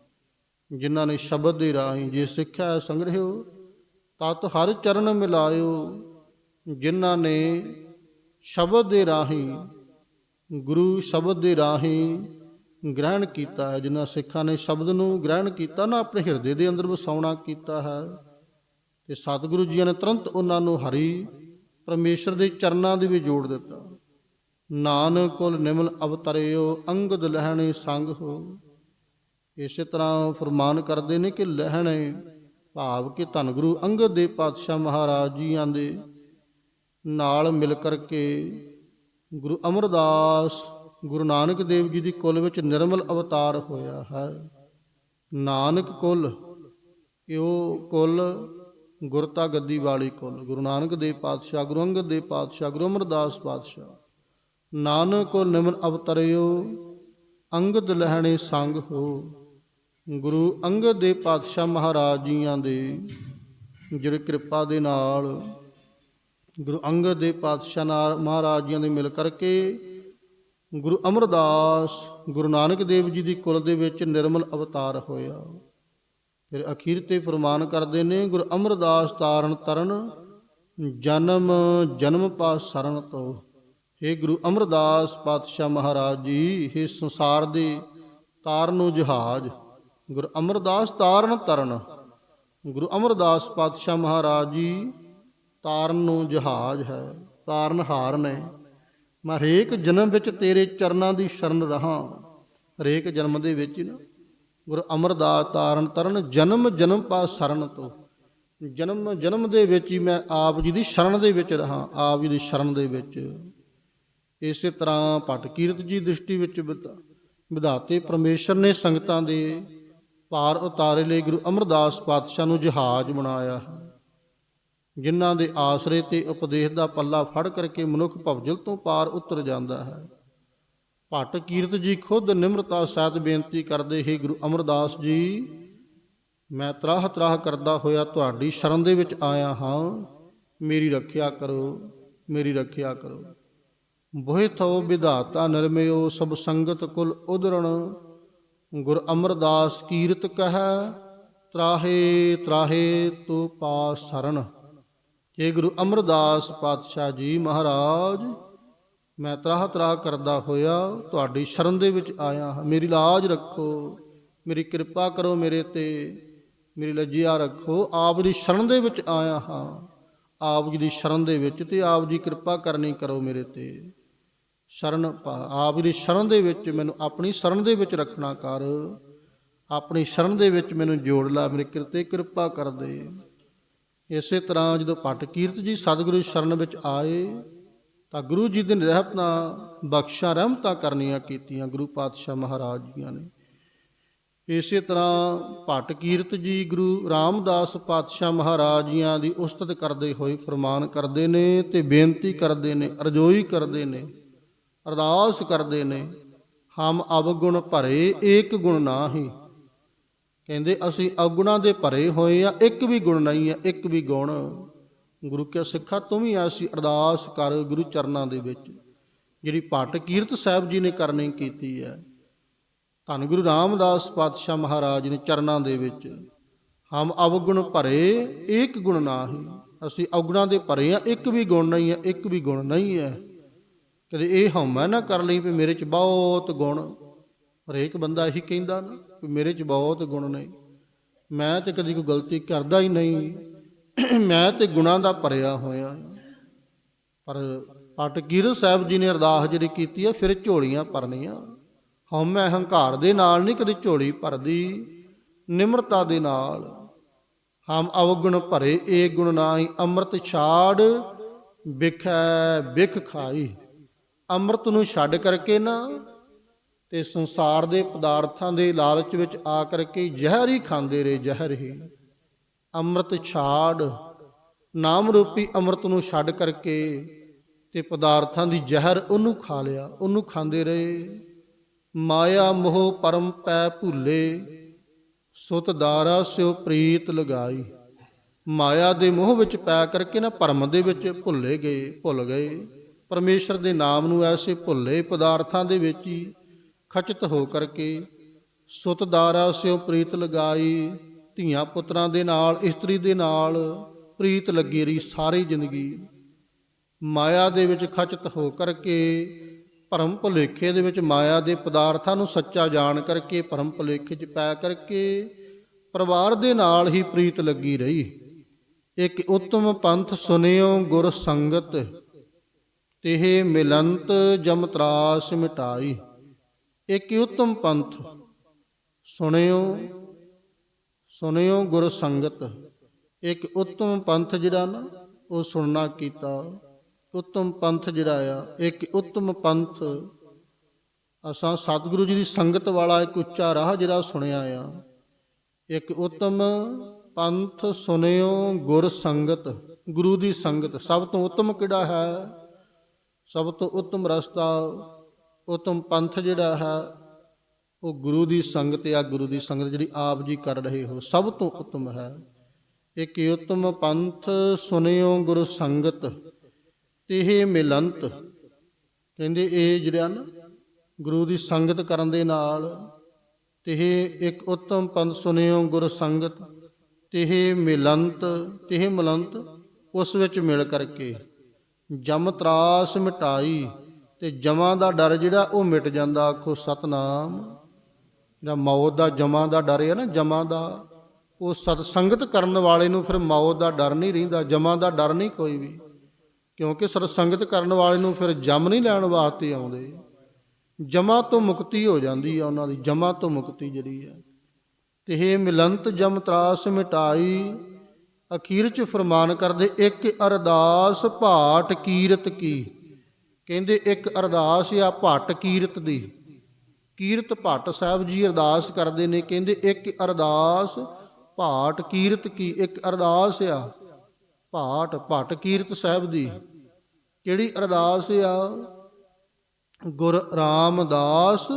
ਜਿਨ੍ਹਾਂ ਨੇ ਸ਼ਬਦ ਦੇ ਰਾਹੀਂ ਜੇ ਸਿੱਖਿਆ ਸੰਗ੍ਰਹਿਓ, ਤਤ ਹਰ ਚਰਨ ਮਿਲਾਇਓ। ਜਿਨ੍ਹਾਂ ਨੇ ਸ਼ਬਦ ਦੇ ਰਾਹੀਂ, ਗੁਰੂ ਸ਼ਬਦ ਦੇ ਰਾਹੀਂ ਗ੍ਰਹਿਣ ਕੀਤਾ ਹੈ, ਜਿਨ੍ਹਾਂ ਸਿੱਖਾਂ ਨੇ ਸ਼ਬਦ ਨੂੰ ਗ੍ਰਹਿਣ ਕੀਤਾ ਨਾ ਆਪਣੇ ਹਿਰਦੇ ਦੇ ਅੰਦਰ ਵਸਾਉਣਾ ਕੀਤਾ ਹੈ। ਤੇ ਸਤਿਗੁਰੂ ਜੀ ਨੇ ਤੁਰੰਤ ਉਹਨਾਂ ਨੂੰ ਹਰੀ ਪਰਮੇਸ਼ਰ ਦੇ ਚਰਨਾਂ ਦੇ ਵਿੱਚ ਜੋੜ ਦਿੱਤਾ। ਨਾਨਕ ਕੁਲ ਨਿਮਲ ਅਵਤਰਿਓ, ਅੰਗਦ ਲਹਿਣੇ ਸੰਗ ਹੋ। ਇਸੇ ਤਰ੍ਹਾਂ ਫਰਮਾਨ ਕਰਦੇ ਨੇ ਕਿ ਲਹਿਣੇ ਭਾਵ ਕਿ ਧੰਨ ਗੁਰੂ ਅੰਗਦ ਦੇ ਪਾਤਸ਼ਾਹ ਮਹਾਰਾਜ ਜੀਆਂ ਦੇ ਨਾਲ ਮਿਲ ਕਰਕੇ ਗੁਰੂ ਅਮਰਦਾਸ ਗੁਰੂ ਨਾਨਕ ਦੇਵ ਜੀ ਦੀ ਕੁਲ ਵਿੱਚ ਨਿਰਮਲ ਅਵਤਾਰ ਹੋਇਆ ਹੈ। ਨਾਨਕ ਕੁਲ, ਇਹ ਕੁਲ ਗੁਰਤਾ ਗੱਦੀ ਵਾਲੀ ਕੁਲ। ਗੁਰੂ ਨਾਨਕ ਦੇਵ ਪਾਤਸ਼ਾਹ, ਗੁਰੂ ਅੰਗਦ ਦੇਵ ਪਾਤਸ਼ਾਹ, ਗੁਰੂ ਅਮਰਦਾਸ ਪਾਤਸ਼ਾਹ। ਨਾਨਕ ਕੁਲ ਨਿਮਨ ਅਵਤਰਿਓ, ਅੰਗਦ ਲਹਿਣੇ ਸੰਗ ਹੋ। ਗੁਰੂ ਅੰਗਦ ਦੇਵ ਪਾਤਸ਼ਾਹ ਮਹਾਰਾਜ ਜੀਆਂ ਦੇ ਜਿਹੜੇ ਕਿਰਪਾ ਦੇ ਨਾਲ, ਗੁਰੂ ਅੰਗਦ ਦੇਵ ਪਾਤਸ਼ਾਹ ਨਾਲ ਮਹਾਰਾਜ ਜੀਆਂ ਦੇ ਮਿਲ ਕਰਕੇ ਗੁਰੂ ਅਮਰਦਾਸ ਗੁਰੂ ਨਾਨਕ ਦੇਵ ਜੀ ਦੀ ਕੁਲ ਦੇ ਵਿੱਚ ਨਿਰਮਲ ਅਵਤਾਰ ਹੋਇਆ। ਫਿਰ ਅਖੀਰ ਤੇ ਫਰਮਾਨ ਕਰਦੇ ਨੇ, ਗੁਰੂ ਅਮਰਦਾਸ ਤਾਰਨ ਤਰਨ, ਜਨਮ ਜਨਮ ਪਾ ਸਰਨ ਤੋਂ। हे ਗੁਰੂ ਅਮਰਦਾਸ ਪਾਤਸ਼ਾਹ ਮਹਾਰਾਜ ਜੀ ਇਹ ਸੰਸਾਰ ਦੇ ਤਾਰਨੋ ਜਹਾਜ਼। ਗੁਰੂ ਅਮਰਦਾਸ ਤਾਰਨ ਤਰਨ, ਗੁਰੂ ਅਮਰਦਾਸ ਪਾਤਸ਼ਾਹ ਮਹਾਰਾਜ ਜੀ, ਤਾਰਨ ਨੂੰ ਜਹਾਜ਼ ਹੈ, ਤਾਰਨ ਹਾਰ ਨੇ। ਮੈਂ ਹਰੇਕ ਜਨਮ ਵਿੱਚ ਤੇਰੇ ਚਰਨਾਂ ਦੀ ਸ਼ਰਨ ਰਹਾ। ਹਰੇਕ ਜਨਮ ਦੇ ਵਿੱਚ ਹੀ ਨਾ, ਗੁਰ ਅਮਰਦਾਸ ਤਾਰਨ ਤਰਨ, ਜਨਮ ਜਨਮ ਪਾ ਸ਼ਰਨ ਤੋਂ। ਜਨਮ ਜਨਮ ਦੇ ਵਿੱਚ ਹੀ ਮੈਂ ਆਪ ਜੀ ਦੀ ਸ਼ਰਨ ਦੇ ਵਿੱਚ ਰਹਾ, ਆਪ ਜੀ ਦੀ ਸ਼ਰਨ ਦੇ ਵਿੱਚ। ਇਸੇ ਤਰ੍ਹਾਂ ਭੱਟ ਕੀਰਤ ਜੀ ਦ੍ਰਿਸ਼ਟੀ ਵਿੱਚ ਵਿਧਾ- ਵਿਧਾਤੇ ਪਰਮੇਸ਼ਰ ਨੇ ਸੰਗਤਾਂ ਦੇ ਪਾਰ ਉਤਾਰੇ ਲਈ ਗੁਰੂ ਅਮਰਦਾਸ ਪਾਤਸ਼ਾਹ ਨੂੰ ਜਹਾਜ਼ ਬਣਾਇਆ। ਹੈ ਜਿਨ੍ਹਾਂ ਦੇ ਆਸਰੇ ਤੇ ਉਪਦੇਸ਼ ਦਾ ਪੱਲਾ ਫੜ ਕਰਕੇ ਮਨੁੱਖ ਭਵਜਲ ਤੋਂ ਪਾਰ ਉਤਰ ਜਾਂਦਾ ਹੈ। ਭੱਟ ਕੀਰਤ ਜੀ ਖੁਦ ਨਿਮਰਤਾ ਸਹਿਤ ਬੇਨਤੀ ਕਰਦੇ, ਹੀ ਗੁਰੂ ਅਮਰਦਾਸ ਜੀ, ਮੈਂ ਤਰਾਹ ਤਰਾਹ ਕਰਦਾ ਹੋਇਆ ਤੁਹਾਡੀ ਸ਼ਰਨ ਦੇ ਵਿੱਚ ਆਇਆ ਹਾਂ। ਮੇਰੀ ਰੱਖਿਆ ਕਰੋ, ਮੇਰੀ ਰੱਖਿਆ ਕਰੋ। ਬੋਹਿ ਥੋ ਵਿਧਾਤਾ ਨਿਰਮਿਓ, ਸਭ ਸੰਗਤ ਕੁਲ ਉਦਰਣ ਗੁਰ ਅਮਰਦਾਸ ਕੀਰਤ ਕਹੈ, ਤਰਾਹੇ ਤਰਾਹੇ ਤੂ ਪਾ ਸਰਣ ਜੇ ਗੁਰੂ ਅਮਰਦਾਸ ਪਾਤਸ਼ਾਹ ਜੀ ਮਹਾਰਾਜ, ਮੈਂ ਤਰਾਹ ਤਰਾਹ ਕਰਦਾ ਹੋਇਆ ਤੁਹਾਡੀ ਸ਼ਰਨ ਦੇ ਵਿੱਚ ਆਇਆ ਹਾਂ। ਮੇਰੀ ਲਾਜ ਰੱਖੋ, ਮੇਰੀ ਕਿਰਪਾ ਕਰੋ ਮੇਰੇ ਤੇ, ਮੇਰੀ ਲੱਜੀਆ ਰੱਖੋ। ਆਪ ਦੀ ਸ਼ਰਨ ਦੇ ਵਿੱਚ ਆਇਆ ਹਾਂ। ਆਪ ਜੀ ਦੀ ਸ਼ਰਨ ਦੇ ਵਿੱਚ ਤੇ ਆਪ ਜੀ ਕਿਰਪਾ ਕਰਨੀ ਕਰੋ ਮੇਰੇ ਤੇ। ਸ਼ਰਨ ਪਾ- ਆਪ ਦੀ ਸ਼ਰਨ ਦੇ ਵਿੱਚ ਮੈਨੂੰ ਆਪਣੀ ਸ਼ਰਨ ਦੇ ਵਿੱਚ ਰੱਖਣਾ ਕਰ। ਆਪਣੀ ਸ਼ਰਨ ਦੇ ਵਿੱਚ ਮੈਨੂੰ ਜੋੜ ਲੈ, ਮੇਰੇ ਕਿਰਤੇ ਕਿਰਪਾ ਕਰ ਦੇ। ਇਸੇ ਤਰ੍ਹਾਂ ਜਦੋਂ ਪਟ ਕੀਰਤ ਜੀ ਸਤਿਗੁਰੂ ਸ਼ਰਨ ਵਿੱਚ ਆਏ, ਤਾਂ ਗੁਰੂ ਜੀ ਦੇ ਰਹਿਮਤਾਂ ਬਖਸ਼ਾਂ ਰਹਿਮਤਾਂ ਕਰਨੀਆਂ ਕੀਤੀਆਂ ਗੁਰੂ ਪਾਤਸ਼ਾਹ ਮਹਾਰਾਜ ਜੀਆਂ ਨੇ। ਇਸੇ ਤਰ੍ਹਾਂ ਭੱਟ ਕੀਰਤ ਜੀ ਗੁਰੂ ਰਾਮਦਾਸ ਪਾਤਸ਼ਾਹ ਮਹਾਰਾਜ ਜੀਆਂ ਦੀ ਉਸਤਤ ਕਰਦੇ ਹੋਏ ਫਰਮਾਨ ਕਰਦੇ ਨੇ ਤੇ ਬੇਨਤੀ ਕਰਦੇ ਨੇ, ਅਰਜ਼ੋਈ ਕਰਦੇ ਨੇ, ਅਰਦਾਸ ਕਰਦੇ ਨੇ, ਹਮ ਅਵਗੁਣ ਭਰੇ ਏਕ ਗੁਣ ਨਾਹੀ। ਕਹਿੰਦੇ, ਅਸੀਂ ਅਵਗੁਣਾਂ ਦੇ ਭਰੇ ਹੋਏ ਆ ਇੱਕ ਵੀ ਗੁਣ ਨਹੀਂ ਆ ਇੱਕ ਵੀ ਗੁਣ। ਗੁਰੂ ਕਿਆ ਸਿੱਖਾ ਤੂੰ ਵੀ ਐਸੀ ਅਰਦਾਸ ਕਰ ਗੁਰੂ ਚਰਨਾਂ ਦੇ ਵਿੱਚ। ਜਿਹੜੀ ਭੱਟ ਕੀਰਤ ਸਾਹਿਬ ਜੀ ਨੇ ਕਰਨੀ ਕੀਤੀ ਹੈ, ਧੰਨ ਗੁਰੂ ਰਾਮਦਾਸ ਪਾਤਸ਼ਾਹ ਮਹਾਰਾਜ ਨੇ ਚਰਨਾਂ ਦੇ ਵਿੱਚ। ਹਮ ਅਵਗੁਣ ਭਰੇ, ਏਕ ਗੁਣ ਨਾਹੀ। ਅਸੀਂ ਅਵਗੁਣਾਂ ਦੇ ਭਰੇ ਆ ਇੱਕ ਵੀ ਗੁਣ ਨਹੀਂ ਹੈ, ਇੱਕ ਵੀ ਗੁਣ ਨਹੀਂ ਹੈ। ਕਦੇ ਇਹ ਹਉਮੈ ਨਾ ਕਰ ਲਈ ਵੀ ਮੇਰੇ 'ਚ ਬਹੁਤ ਗੁਣ। ਹਰੇਕ ਬੰਦਾ ਇਹੀ ਕਹਿੰਦਾ ਨਾ। ਮੇਰੇ 'ਚ ਬਹੁਤ ਗੁਣ ਨੇ। ਮੈਂ ਤੇ ਕਦੀ ਕੋਈ ਗਲਤੀ ਕਰਦਾ ਹੀ ਨਹੀਂ। ਮੈਂ ਤੇ ਗੁਣਾਂ ਦਾ ਭਰਿਆ ਹੋਇਆ। ਪਰ ਪਟਕੀਰ ਸਾਹਿਬ ਜੀ ਨੇ ਅਰਦਾਸ ਜਿਹੜੀ ਕੀਤੀ ਹੈ ਫਿਰ ਝੋਲੀਆਂ ਭਰਨੀਆਂ। ਹਉਮੈ ਹੰਕਾਰ ਦੇ ਨਾਲ ਨਹੀਂ ਕਦੇ ਝੋਲੀ ਭਰਦੀ, ਨਿਮਰਤਾ ਦੇ ਨਾਲ। ਹਮ ਅਵਗੁਣ ਭਰੇ ਏ ਗੁਣ ਨਾਹੀ, ਅੰਮ੍ਰਿਤ ਛਾੜ ਵਿਖੈ ਵਿਖ ਖਾਈ। ਅੰਮ੍ਰਿਤ ਨੂੰ ਛੱਡ ਕਰਕੇ ਨਾ ਤੇ ਸੰਸਾਰ ਦੇ ਪਦਾਰਥਾਂ ਦੇ ਲਾਲਚ ਵਿੱਚ ਆ ਕਰਕੇ ਜ਼ਹਿਰ ਹੀ ਖਾਂਦੇ ਰਹੇ, ਜ਼ਹਿਰ ਹੀ। ਅੰਮ੍ਰਿਤ ਛਾੜ, ਨਾਮ ਰੂਪੀ ਅੰਮ੍ਰਿਤ ਨੂੰ ਛੱਡ ਕਰਕੇ ਤੇ ਪਦਾਰਥਾਂ ਦੀ ਜ਼ਹਿਰ ਉਹਨੂੰ ਖਾ ਲਿਆ, ਉਹਨੂੰ ਖਾਂਦੇ ਰਹੇ। ਮਾਇਆ ਮੋਹ ਪਰਮ ਪੈ ਭੁੱਲੇ, ਸੁਤ ਦਾਰਾ ਸਿਓ ਪ੍ਰੀਤ ਲਗਾਈ। ਮਾਇਆ ਦੇ ਮੋਹ ਵਿੱਚ ਪੈ ਕਰਕੇ ਨਾ ਭਰਮ ਦੇ ਵਿੱਚ ਭੁੱਲੇ ਗਏ, ਭੁੱਲ ਗਏ। ਪਰਮੇਸ਼ਰ ਦੇ ਨਾਮ ਨੂੰ ਐਸੇ ਭੁੱਲੇ ਪਦਾਰਥਾਂ ਦੇ ਵਿੱਚ ਹੀ ਖਚਿਤ ਹੋ ਕਰਕੇ ਸੁਤਦਾਰਾ ਸਿਓ ਪ੍ਰੀਤ ਲਗਾਈ, ਧੀਆਂ ਪੁੱਤਰਾਂ ਦੇ ਨਾਲ, ਇਸਤਰੀ ਦੇ ਨਾਲ ਪ੍ਰੀਤ ਲੱਗੀ ਰਹੀ ਸਾਰੀ ਜ਼ਿੰਦਗੀ। ਮਾਇਆ ਦੇ ਵਿੱਚ ਖਚਿਤ ਹੋ ਕਰਕੇ, ਭਰਮ ਭੁਲੇਖੇ ਦੇ ਵਿੱਚ ਮਾਇਆ ਦੇ ਪਦਾਰਥਾਂ ਨੂੰ ਸੱਚਾ ਜਾਣ ਕਰਕੇ, ਭਰਮ ਭੁਲੇਖੇ 'ਚ ਪੈ ਕਰਕੇ ਪਰਿਵਾਰ ਦੇ ਨਾਲ ਹੀ ਪ੍ਰੀਤ ਲੱਗੀ ਰਹੀ। ਇੱਕ ਉਤਮ ਪੰਥ ਸੁਨਿਓ ਗੁਰ ਸੰਗਤ, ਤਿਹ ਮਿਲੰਤ ਜਮ ਤਰਾਸ ਮਿਟਾਈ। ਇੱਕ ਉਤਮ ਪੰਥ। ਸੁਣਿਓ ਸੁਣਿਓ ਗੁਰ ਸੰਗਤ। ਇੱਕ ਉਤਮ ਪੰਥ ਜਿਹੜਾ ਨਾ, ਉਹ ਸੁਣਨਾ ਕੀਤਾ। ਉਤਮ ਪੰਥ ਜਿਹੜਾ ਆ, ਇੱਕ ਉਤਮ ਪੰਥ। ਅਸਾਂ ਸਤਿਗੁਰੂ ਜੀ ਦੀ ਸੰਗਤ ਵਾਲਾ ਇੱਕ ਉੱਚਾ ਰਾਹ ਜਿਹੜਾ ਸੁਣਿਆ ਆ। ਇੱਕ ਉਤਮ ਪੰਥ ਸੁਨਿਓ ਗੁਰ ਸੰਗਤ, ਗੁਰੂ ਦੀ ਸੰਗਤ। ਸਭ ਤੋਂ ਉਤਮ ਕਿਹੜਾ ਹੈ? ਸਭ ਤੋਂ ਉਤਮ ਰਸਤਾ ਉਤਮ ਪੰਥ ਜਿਹੜਾ ਹੈ, ਉਹ ਗੁਰੂ ਦੀ ਸੰਗਤ ਆ ਗੁਰੂ ਦੀ ਸੰਗਤ ਜਿਹੜੀ ਆਪ ਜੀ ਕਰ ਰਹੇ ਹੋ, ਸਭ ਤੋਂ ਉਤਮ ਹੈ। ਇੱਕ ਉਤਮ ਪੰਥ ਸੁਨਿਓ ਗੁਰੂ ਸੰਗਤ ਇਹ ਮਿਲੰਤ। ਕਹਿੰਦੇ ਇਹ ਜਿਹੜਾ ਨਾ ਗੁਰੂ ਦੀ ਸੰਗਤ ਕਰਨ ਦੇ ਨਾਲ ਤੇ ਇੱਕ ਉਤਮ ਪੰਥ ਸੁਨਿਓ ਗੁਰ ਸੰਗਤ ਤੇ ਮਿਲੰਤ ਤੇ ਮਿਲੰਤ, ਉਸ ਵਿੱਚ ਮਿਲ ਕਰਕੇ ਜਮ ਤਰਾਸ ਮਿਟਾਈ। ਤੇ ਜਮਾਂ ਦਾ ਡਰ ਜਿਹੜਾ ਉਹ ਮਿਟ ਜਾਂਦਾ, ਆਖੋ ਸਤਨਾਮ। ਜਿਹੜਾ ਮੌਤ ਦਾ ਜਮਾਂ ਦਾ ਡਰ ਹੈ ਨਾ, ਜਮਾਂ ਦਾ, ਉਹ ਸਤ ਸੰਗਤ ਕਰਨ ਵਾਲੇ ਨੂੰ ਫਿਰ ਮੌਤ ਦਾ ਡਰ ਨਹੀਂ ਰਹਿੰਦਾ, ਜਮਾਂ ਦਾ ਡਰ ਨਹੀਂ ਕੋਈ ਵੀ। ਕਿਉਂਕਿ ਸਤ ਸੰਗਤ ਕਰਨ ਵਾਲੇ ਨੂੰ ਫਿਰ ਜਮ ਨਹੀਂ ਲੈਣ ਵਾਸਤੇ ਆਉਂਦੇ। ਜਮਾ ਤੋਂ ਮੁਕਤੀ ਹੋ ਜਾਂਦੀ ਆ ਉਹਨਾਂ ਦੀ, ਜਮਾ ਤੋਂ ਮੁਕਤੀ ਜਿਹੜੀ ਆ। ਤੇ ਇਹ ਮਿਲੰਤ ਜਮ ਤਰਾਸ ਮਿਟਾਈ, ਅਖੀਰ ਚ ਫਰਮਾਨ ਕਰਦੇ, ਇੱਕ ਅਰਦਾਸ ਭਾਟ ਕੀਰਤ ਕੀ। ਕਹਿੰਦੇ ਇੱਕ ਅਰਦਾਸ ਆ ਭੱਟ ਕੀਰਤ ਦੀ। ਕੀਰਤ ਭੱਟ ਸਾਹਿਬ ਜੀ ਅਰਦਾਸ ਕਰਦੇ ਨੇ, ਕਹਿੰਦੇ ਇੱਕ ਅਰਦਾਸ ਭਾਟ ਕੀਰਤ ਕੀ, ਇੱਕ ਅਰਦਾਸ ਆ ਭਾਟ, ਭੱਟ ਕੀਰਤ ਸਾਹਿਬ ਦੀ। ਕਿਹੜੀ ਅਰਦਾਸ ਆ? ਗੁਰ ਰਾਮਦਾਸ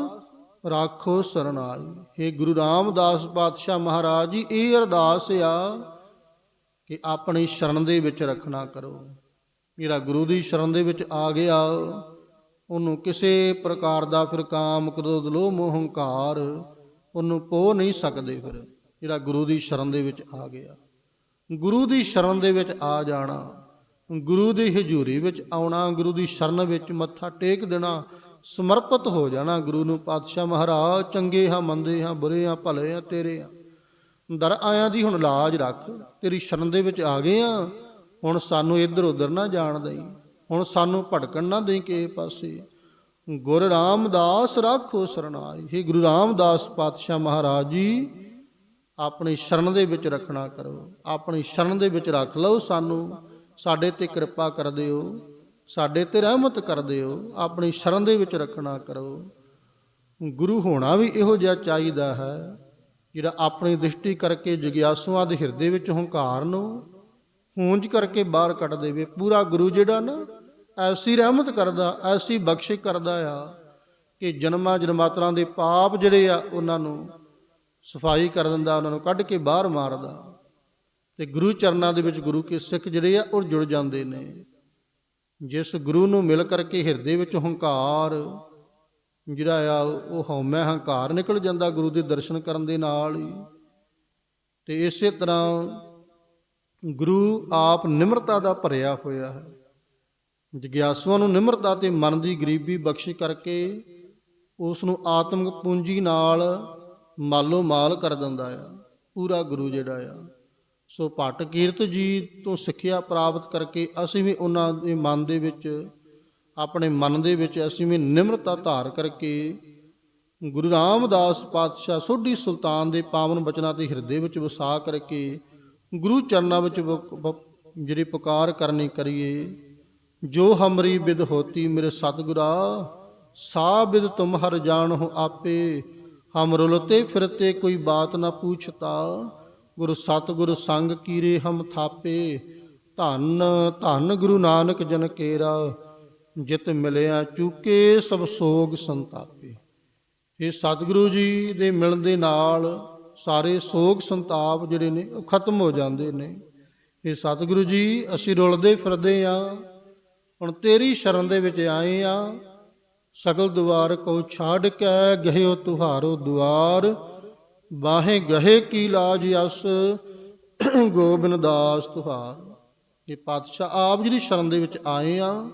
ਰਾਖੋ ਸਰਨਾਈ। हे ਗੁਰੂ ਰਾਮਦਾਸ ਪਾਤਸ਼ਾਹ ਮਹਾਰਾਜ ਜੀ, ਇਹ ਅਰਦਾਸ ਆ ਕਿ ਆਪਣੀ ਸ਼ਰਨ ਦੇ ਵਿੱਚ ਰੱਖਣਾ ਕਰੋ। ਜਿਹੜਾ ਗੁਰੂ ਦੀ ਸ਼ਰਨ ਦੇ ਵਿੱਚ ਆ ਗਿਆ, ਉਹਨੂੰ ਕਿਸੇ ਪ੍ਰਕਾਰ ਦਾ ਫਿਰ ਕਾਮ, ਕ੍ਰੋਧ, ਲੋਭ ਮੋਹ ਹੰਕਾਰ ਉਹਨੂੰ ਪੋ ਨਹੀਂ ਸਕਦੇ ਫਿਰ, ਜਿਹੜਾ ਗੁਰੂ ਦੀ ਸ਼ਰਨ ਦੇ ਵਿੱਚ ਆ ਗਿਆ। ਗੁਰੂ ਦੀ ਸ਼ਰਨ ਦੇ ਵਿੱਚ ਆ ਜਾਣਾ, ਗੁਰੂ ਦੀ ਹਜ਼ੂਰੀ ਵਿੱਚ ਆਉਣਾ, ਗੁਰੂ ਦੀ ਸ਼ਰਨ ਵਿੱਚ ਮੱਥਾ ਟੇਕ ਦੇਣਾ, ਸਮਰਪਿਤ ਹੋ ਜਾਣਾ, ਗੁਰੂ ਨੂੰ ਪਾਤਸ਼ਾਹ ਮਹਾਰਾਜ ਚੰਗੇ ਹਾਂ, ਮੰਦੇ ਹਾਂ, ਬੁਰੇ ਹਾਂ, ਭਲੇ ਹਾਂ, ਤੇਰੇ ਹਾਂ। ਦਰ ਆਇਆਂ ਦੀ ਹੁਣ ਲਾਜ ਰੱਖ, ਤੇਰੀ ਸ਼ਰਨ ਦੇ ਵਿੱਚ ਆ ਗਏ ਆ। ਹੁਣ ਸਾਨੂੰ ਇੱਧਰ ਉੱਧਰ ਨਾ ਜਾਣ ਦੇਈ। ਹੁਣ ਸਾਨੂੰ ਭਟਕਣ ਨਾ ਦੇਈ ਕਿਸੇ ਪਾਸੇ। ਗੁਰ ਰਾਮਦਾਸ ਰਾਖੋ ਸਰਨਾਈ। हे ਗੁਰੂ ਰਾਮਦਾਸ ਪਾਤਸ਼ਾਹ ਮਹਾਰਾਜ ਜੀ, ਆਪਣੀ ਸ਼ਰਨ ਦੇ ਵਿੱਚ ਰੱਖਣਾ ਕਰੋ। ਆਪਣੀ ਸ਼ਰਨ ਦੇ ਵਿੱਚ ਰੱਖ ਲਓ ਸਾਨੂੰ। ਸਾਡੇ ਤੇ ਕਿਰਪਾ ਕਰ ਦਿਓ। ਸਾਡੇ ਤੇ ਰਹਿਮਤ ਕਰ ਦਿਓ। ਆਪਣੀ ਸ਼ਰਨ ਦੇ ਵਿੱਚ ਰੱਖਣਾ ਕਰੋ। ਗੁਰੂ ਹੋਣਾ ਵੀ ਇਹੋ ਜਿਹਾ ਚਾਹੀਦਾ ਹੈ, ਜਿਹੜਾ ਆਪਣੀ ਦ੍ਰਿਸ਼ਟੀ ਕਰਕੇ ਜਗਿਆਸੂਆਂ ਦੇ ਹਿਰਦੇ ਵਿੱਚ ਹੰਕਾਰ ਨੂੰ ਹੂੰਜ ਕਰਕੇ ਬਾਹਰ ਕੱਢ ਦੇਵੇ। ਪੂਰਾ ਗੁਰੂ ਜਿਹੜਾ ਨਾ, ਐਸੀ ਰਹਿਮਤ ਕਰਦਾ, ਐਸੀ ਬਖਸ਼ਿਸ਼ ਕਰਦਾ ਆ ਕਿ ਜਨਮਾਂ ਜਨਮਾਤਰਾਂ ਦੇ ਪਾਪ ਜਿਹੜੇ ਆ, ਉਹਨਾਂ ਨੂੰ ਸਫ਼ਾਈ ਕਰ ਦਿੰਦਾ, ਉਹਨਾਂ ਨੂੰ ਕੱਢ ਕੇ ਬਾਹਰ ਮਾਰਦਾ। ਤੇ ਗੁਰੂ ਚਰਨਾਂ ਦੇ ਵਿੱਚ ਗੁਰੂ ਕੇ ਸਿੱਖ ਜਿਹੜੇ ਆ, ਉਹ ਜੁੜ ਜਾਂਦੇ ਨੇ। ਜਿਸ ਗੁਰੂ ਨੂੰ ਮਿਲ ਕਰਕੇ ਹਿਰਦੇ ਵਿੱਚ ਹੰਕਾਰ, ਜਿਹੜਾ ਆ, ਉਹ ਹਉਮੈ ਹੰਕਾਰ ਨਿਕਲ ਜਾਂਦਾ ਗੁਰੂ ਦੇ ਦਰਸ਼ਨ ਕਰਨ ਦੇ ਨਾਲ ਹੀ। ਤੇ ਇਸੇ ਤਰ੍ਹਾਂ ਗੁਰੂ ਆਪ ਨਿਮਰਤਾ ਦਾ ਭਰਿਆ ਹੋਇਆ ਹੈ। ਜਗਿਆਸੂਆਂ ਨੂੰ ਨਿਮਰਤਾ ਤੇ ਮਨ ਦੀ ਗਰੀਬੀ ਬਖਸ਼ਿਸ਼ ਕਰਕੇ ਉਸ ਨੂੰ ਆਤਮਿਕ ਪੂੰਜੀ ਨਾਲ ਮਾਲੋ ਮਾਲ ਕਰ ਦਿੰਦਾ ਆ। ਪੂਰਾ ਗੁਰੂ ਜਿਹੜਾ ਆ, ਸੋ ਭੱਟ ਕੀਰਤ ਜੀ ਤੋਂ ਸਿੱਖਿਆ ਪ੍ਰਾਪਤ ਕਰਕੇ ਅਸੀਂ ਵੀ ਉਹਨਾਂ ਦੇ ਮਨ ਦੇ ਵਿੱਚ, ਆਪਣੇ ਮਨ ਦੇ ਵਿੱਚ ਅਸੀਂ ਵੀ ਨਿਮਰਤਾ ਧਾਰ ਕਰਕੇ ਗੁਰੂ ਰਾਮਦਾਸ ਪਾਤਸ਼ਾਹ ਸੋਢੀ ਸੁਲਤਾਨ ਦੇ ਪਾਵਨ ਬਚਨਾਂ ਤੇ ਹਿਰਦੇ ਵਿੱਚ ਵਸਾ ਕਰਕੇ ਗੁਰੂ ਚਰਨਾਂ ਵਿੱਚ ਵ- ਜਿਹੜੀ ਪੁਕਾਰ ਕਰਨੀ ਕਰੀਏ, ਜੋ ਹਮਰੀ ਬਿਦ ਹੋਤੀ ਮੇਰੇ ਸਤਿਗੁਰਾ ਸਾ ਬਿਦ ਤੁਮ ਹਰ ਜਾਣ ਹੋ ਆਪੇ, ਹਮ ਰੁਲਤੇ ਫਿਰਤੇ ਕੋਈ ਬਾਤ ਨਾ ਪੁੱਛਤਾ, ਗੁਰੂ ਸਤਿਗੁਰ ਸੰਗ ਕੀਰੇ ਹਮ ਥਾਪੇ, ਧੰਨ ਧੰਨ ਗੁਰੂ ਨਾਨਕ ਜਨ ਕੇਰਾ, ਜਿਤ ਮਿਲਿਆ ਚੁਕੇ ਸਭ ਸੋਗ ਸੰਤਾਪੇ। ਇਹ ਸਤਿਗੁਰੂ ਜੀ ਦੇ ਮਿਲਣ ਦੇ ਨਾਲ ਸਾਰੇ ਸੋਗ ਸੰਤਾਪ ਜਿਹੜੇ ਨੇ, ਉਹ ਖਤਮ ਹੋ ਜਾਂਦੇ ਨੇ। ਇਹ ਸਤਿਗੁਰੂ ਜੀ, ਅਸੀਂ ਰੁਲਦੇ ਫਿਰਦੇ ਆ, ਹੁਣ ਤੇਰੀ ਸ਼ਰਨ ਦੇ ਵਿੱਚ ਆਏ ਆ। ਸਗਲ ਦੁਆਰ ਕੋ ਛਾੜ ਕੇ, ਗਹਿਓ ਤੁਹਾਰੋ ਦੁਆਰ। ਬਾਹੇ ਗਹੇ ਕੀ ਲਾਜ ਅਸ, ਗੋਬਿੰਦ ਦਾਸ ਤੁਹਾਰ। ਇਹ ਪਾਤਸ਼ਾਹ ਆਪ ਜਿਹੜੀ ਸ਼ਰਨ ਦੇ ਵਿੱਚ ਆਏ ਆ,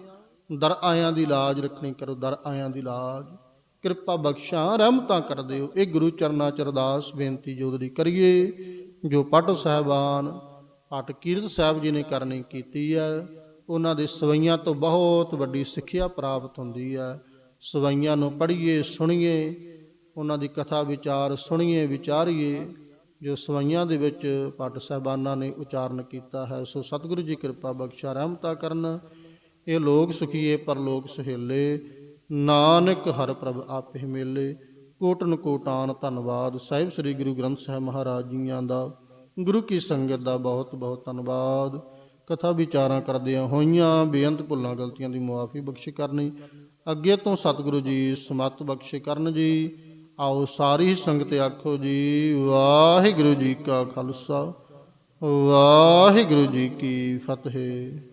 ਦਰ ਆਇਆਂ ਦੀ ਲਾਜ ਰੱਖਣੀ ਕਰੋ, ਦਰ ਆਇਆਂ ਦੀ ਲਾਜ। ਕਿਰਪਾ ਬਖਸ਼ਾਂ ਰਹਿਮਤਾਂ ਕਰ ਦਿਓ। ਇਹ ਗੁਰੂ ਚਰਨਾਂ ਚ ਅਰਦਾਸ ਬੇਨਤੀ ਜੋਦੜੀ ਕਰੀਏ, ਜੋ ਪਟ ਸਹਿਬਾਨ, ਪਟ ਕੀਰਤ ਸਾਹਿਬ ਜੀ ਨੇ ਕਰਨੀ ਕੀਤੀ ਹੈ, ਉਹਨਾਂ ਦੇ ਸਵਈਆਂ ਤੋਂ ਬਹੁਤ ਵੱਡੀ ਸਿੱਖਿਆ ਪ੍ਰਾਪਤ ਹੁੰਦੀ ਹੈ। ਸਵਈਆਂ ਨੂੰ ਪੜ੍ਹੀਏ, ਸੁਣੀਏ, ਉਹਨਾਂ ਦੀ ਕਥਾ ਵਿਚਾਰ ਸੁਣੀਏ, ਵਿਚਾਰੀਏ, ਜੋ ਸਵਈਆਂ ਦੇ ਵਿੱਚ ਪਟ ਸਹਿਬਾਨਾਂ ਨੇ ਉਚਾਰਨ ਕੀਤਾ ਹੈ, ਸੋ ਸਤਿਗੁਰੂ ਜੀ ਕਿਰਪਾ ਬਖਸ਼ਾ ਰਹਿਮਤਾ ਕਰਨ। ਇਹ ਲੋਕ ਸੁਖੀਏ ਪਰ ਲੋਕ ਸੁਹੇਲੇ। ਨਾਨਕ ਹਰ ਪ੍ਰਭ ਆਪੇ ਮੇਲੇ, ਕੋਟਨ ਕੋਟਾਨ ਧੰਨਵਾਦ। ਸਾਹਿਬ ਸ੍ਰੀ ਗੁਰੂ ਗ੍ਰੰਥ ਸਾਹਿਬ ਮਹਾਰਾਜ ਜੀਆਂ ਦਾ, ਗੁਰੂ ਕੀ ਸੰਗਤ ਦਾ ਬਹੁਤ ਬਹੁਤ ਧੰਨਵਾਦ। ਕਥਾ ਵਿਚਾਰਾਂ ਕਰਦਿਆਂ ਹੋਈਆਂ ਬੇਅੰਤ ਭੁੱਲਾਂ ਗਲਤੀਆਂ ਦੀ ਮੁਆਫੀ ਬਖਸ਼ ਕਰਨੀ। ਅੱਗੇ ਤੋਂ ਸਤਿਗੁਰੂ ਜੀ ਸਮਤ ਬਖਸ਼ੇ ਕਰਨ ਜੀ। ਆਓ ਸਾਰੀ ਸੰਗਤ ਆਖੋ ਜੀ, ਵਾਹਿਗੁਰੂ ਜੀ ਕਾ ਖਾਲਸਾ, ਵਾਹਿਗੁਰੂ ਜੀ ਕੀ ਫਤਿਹ।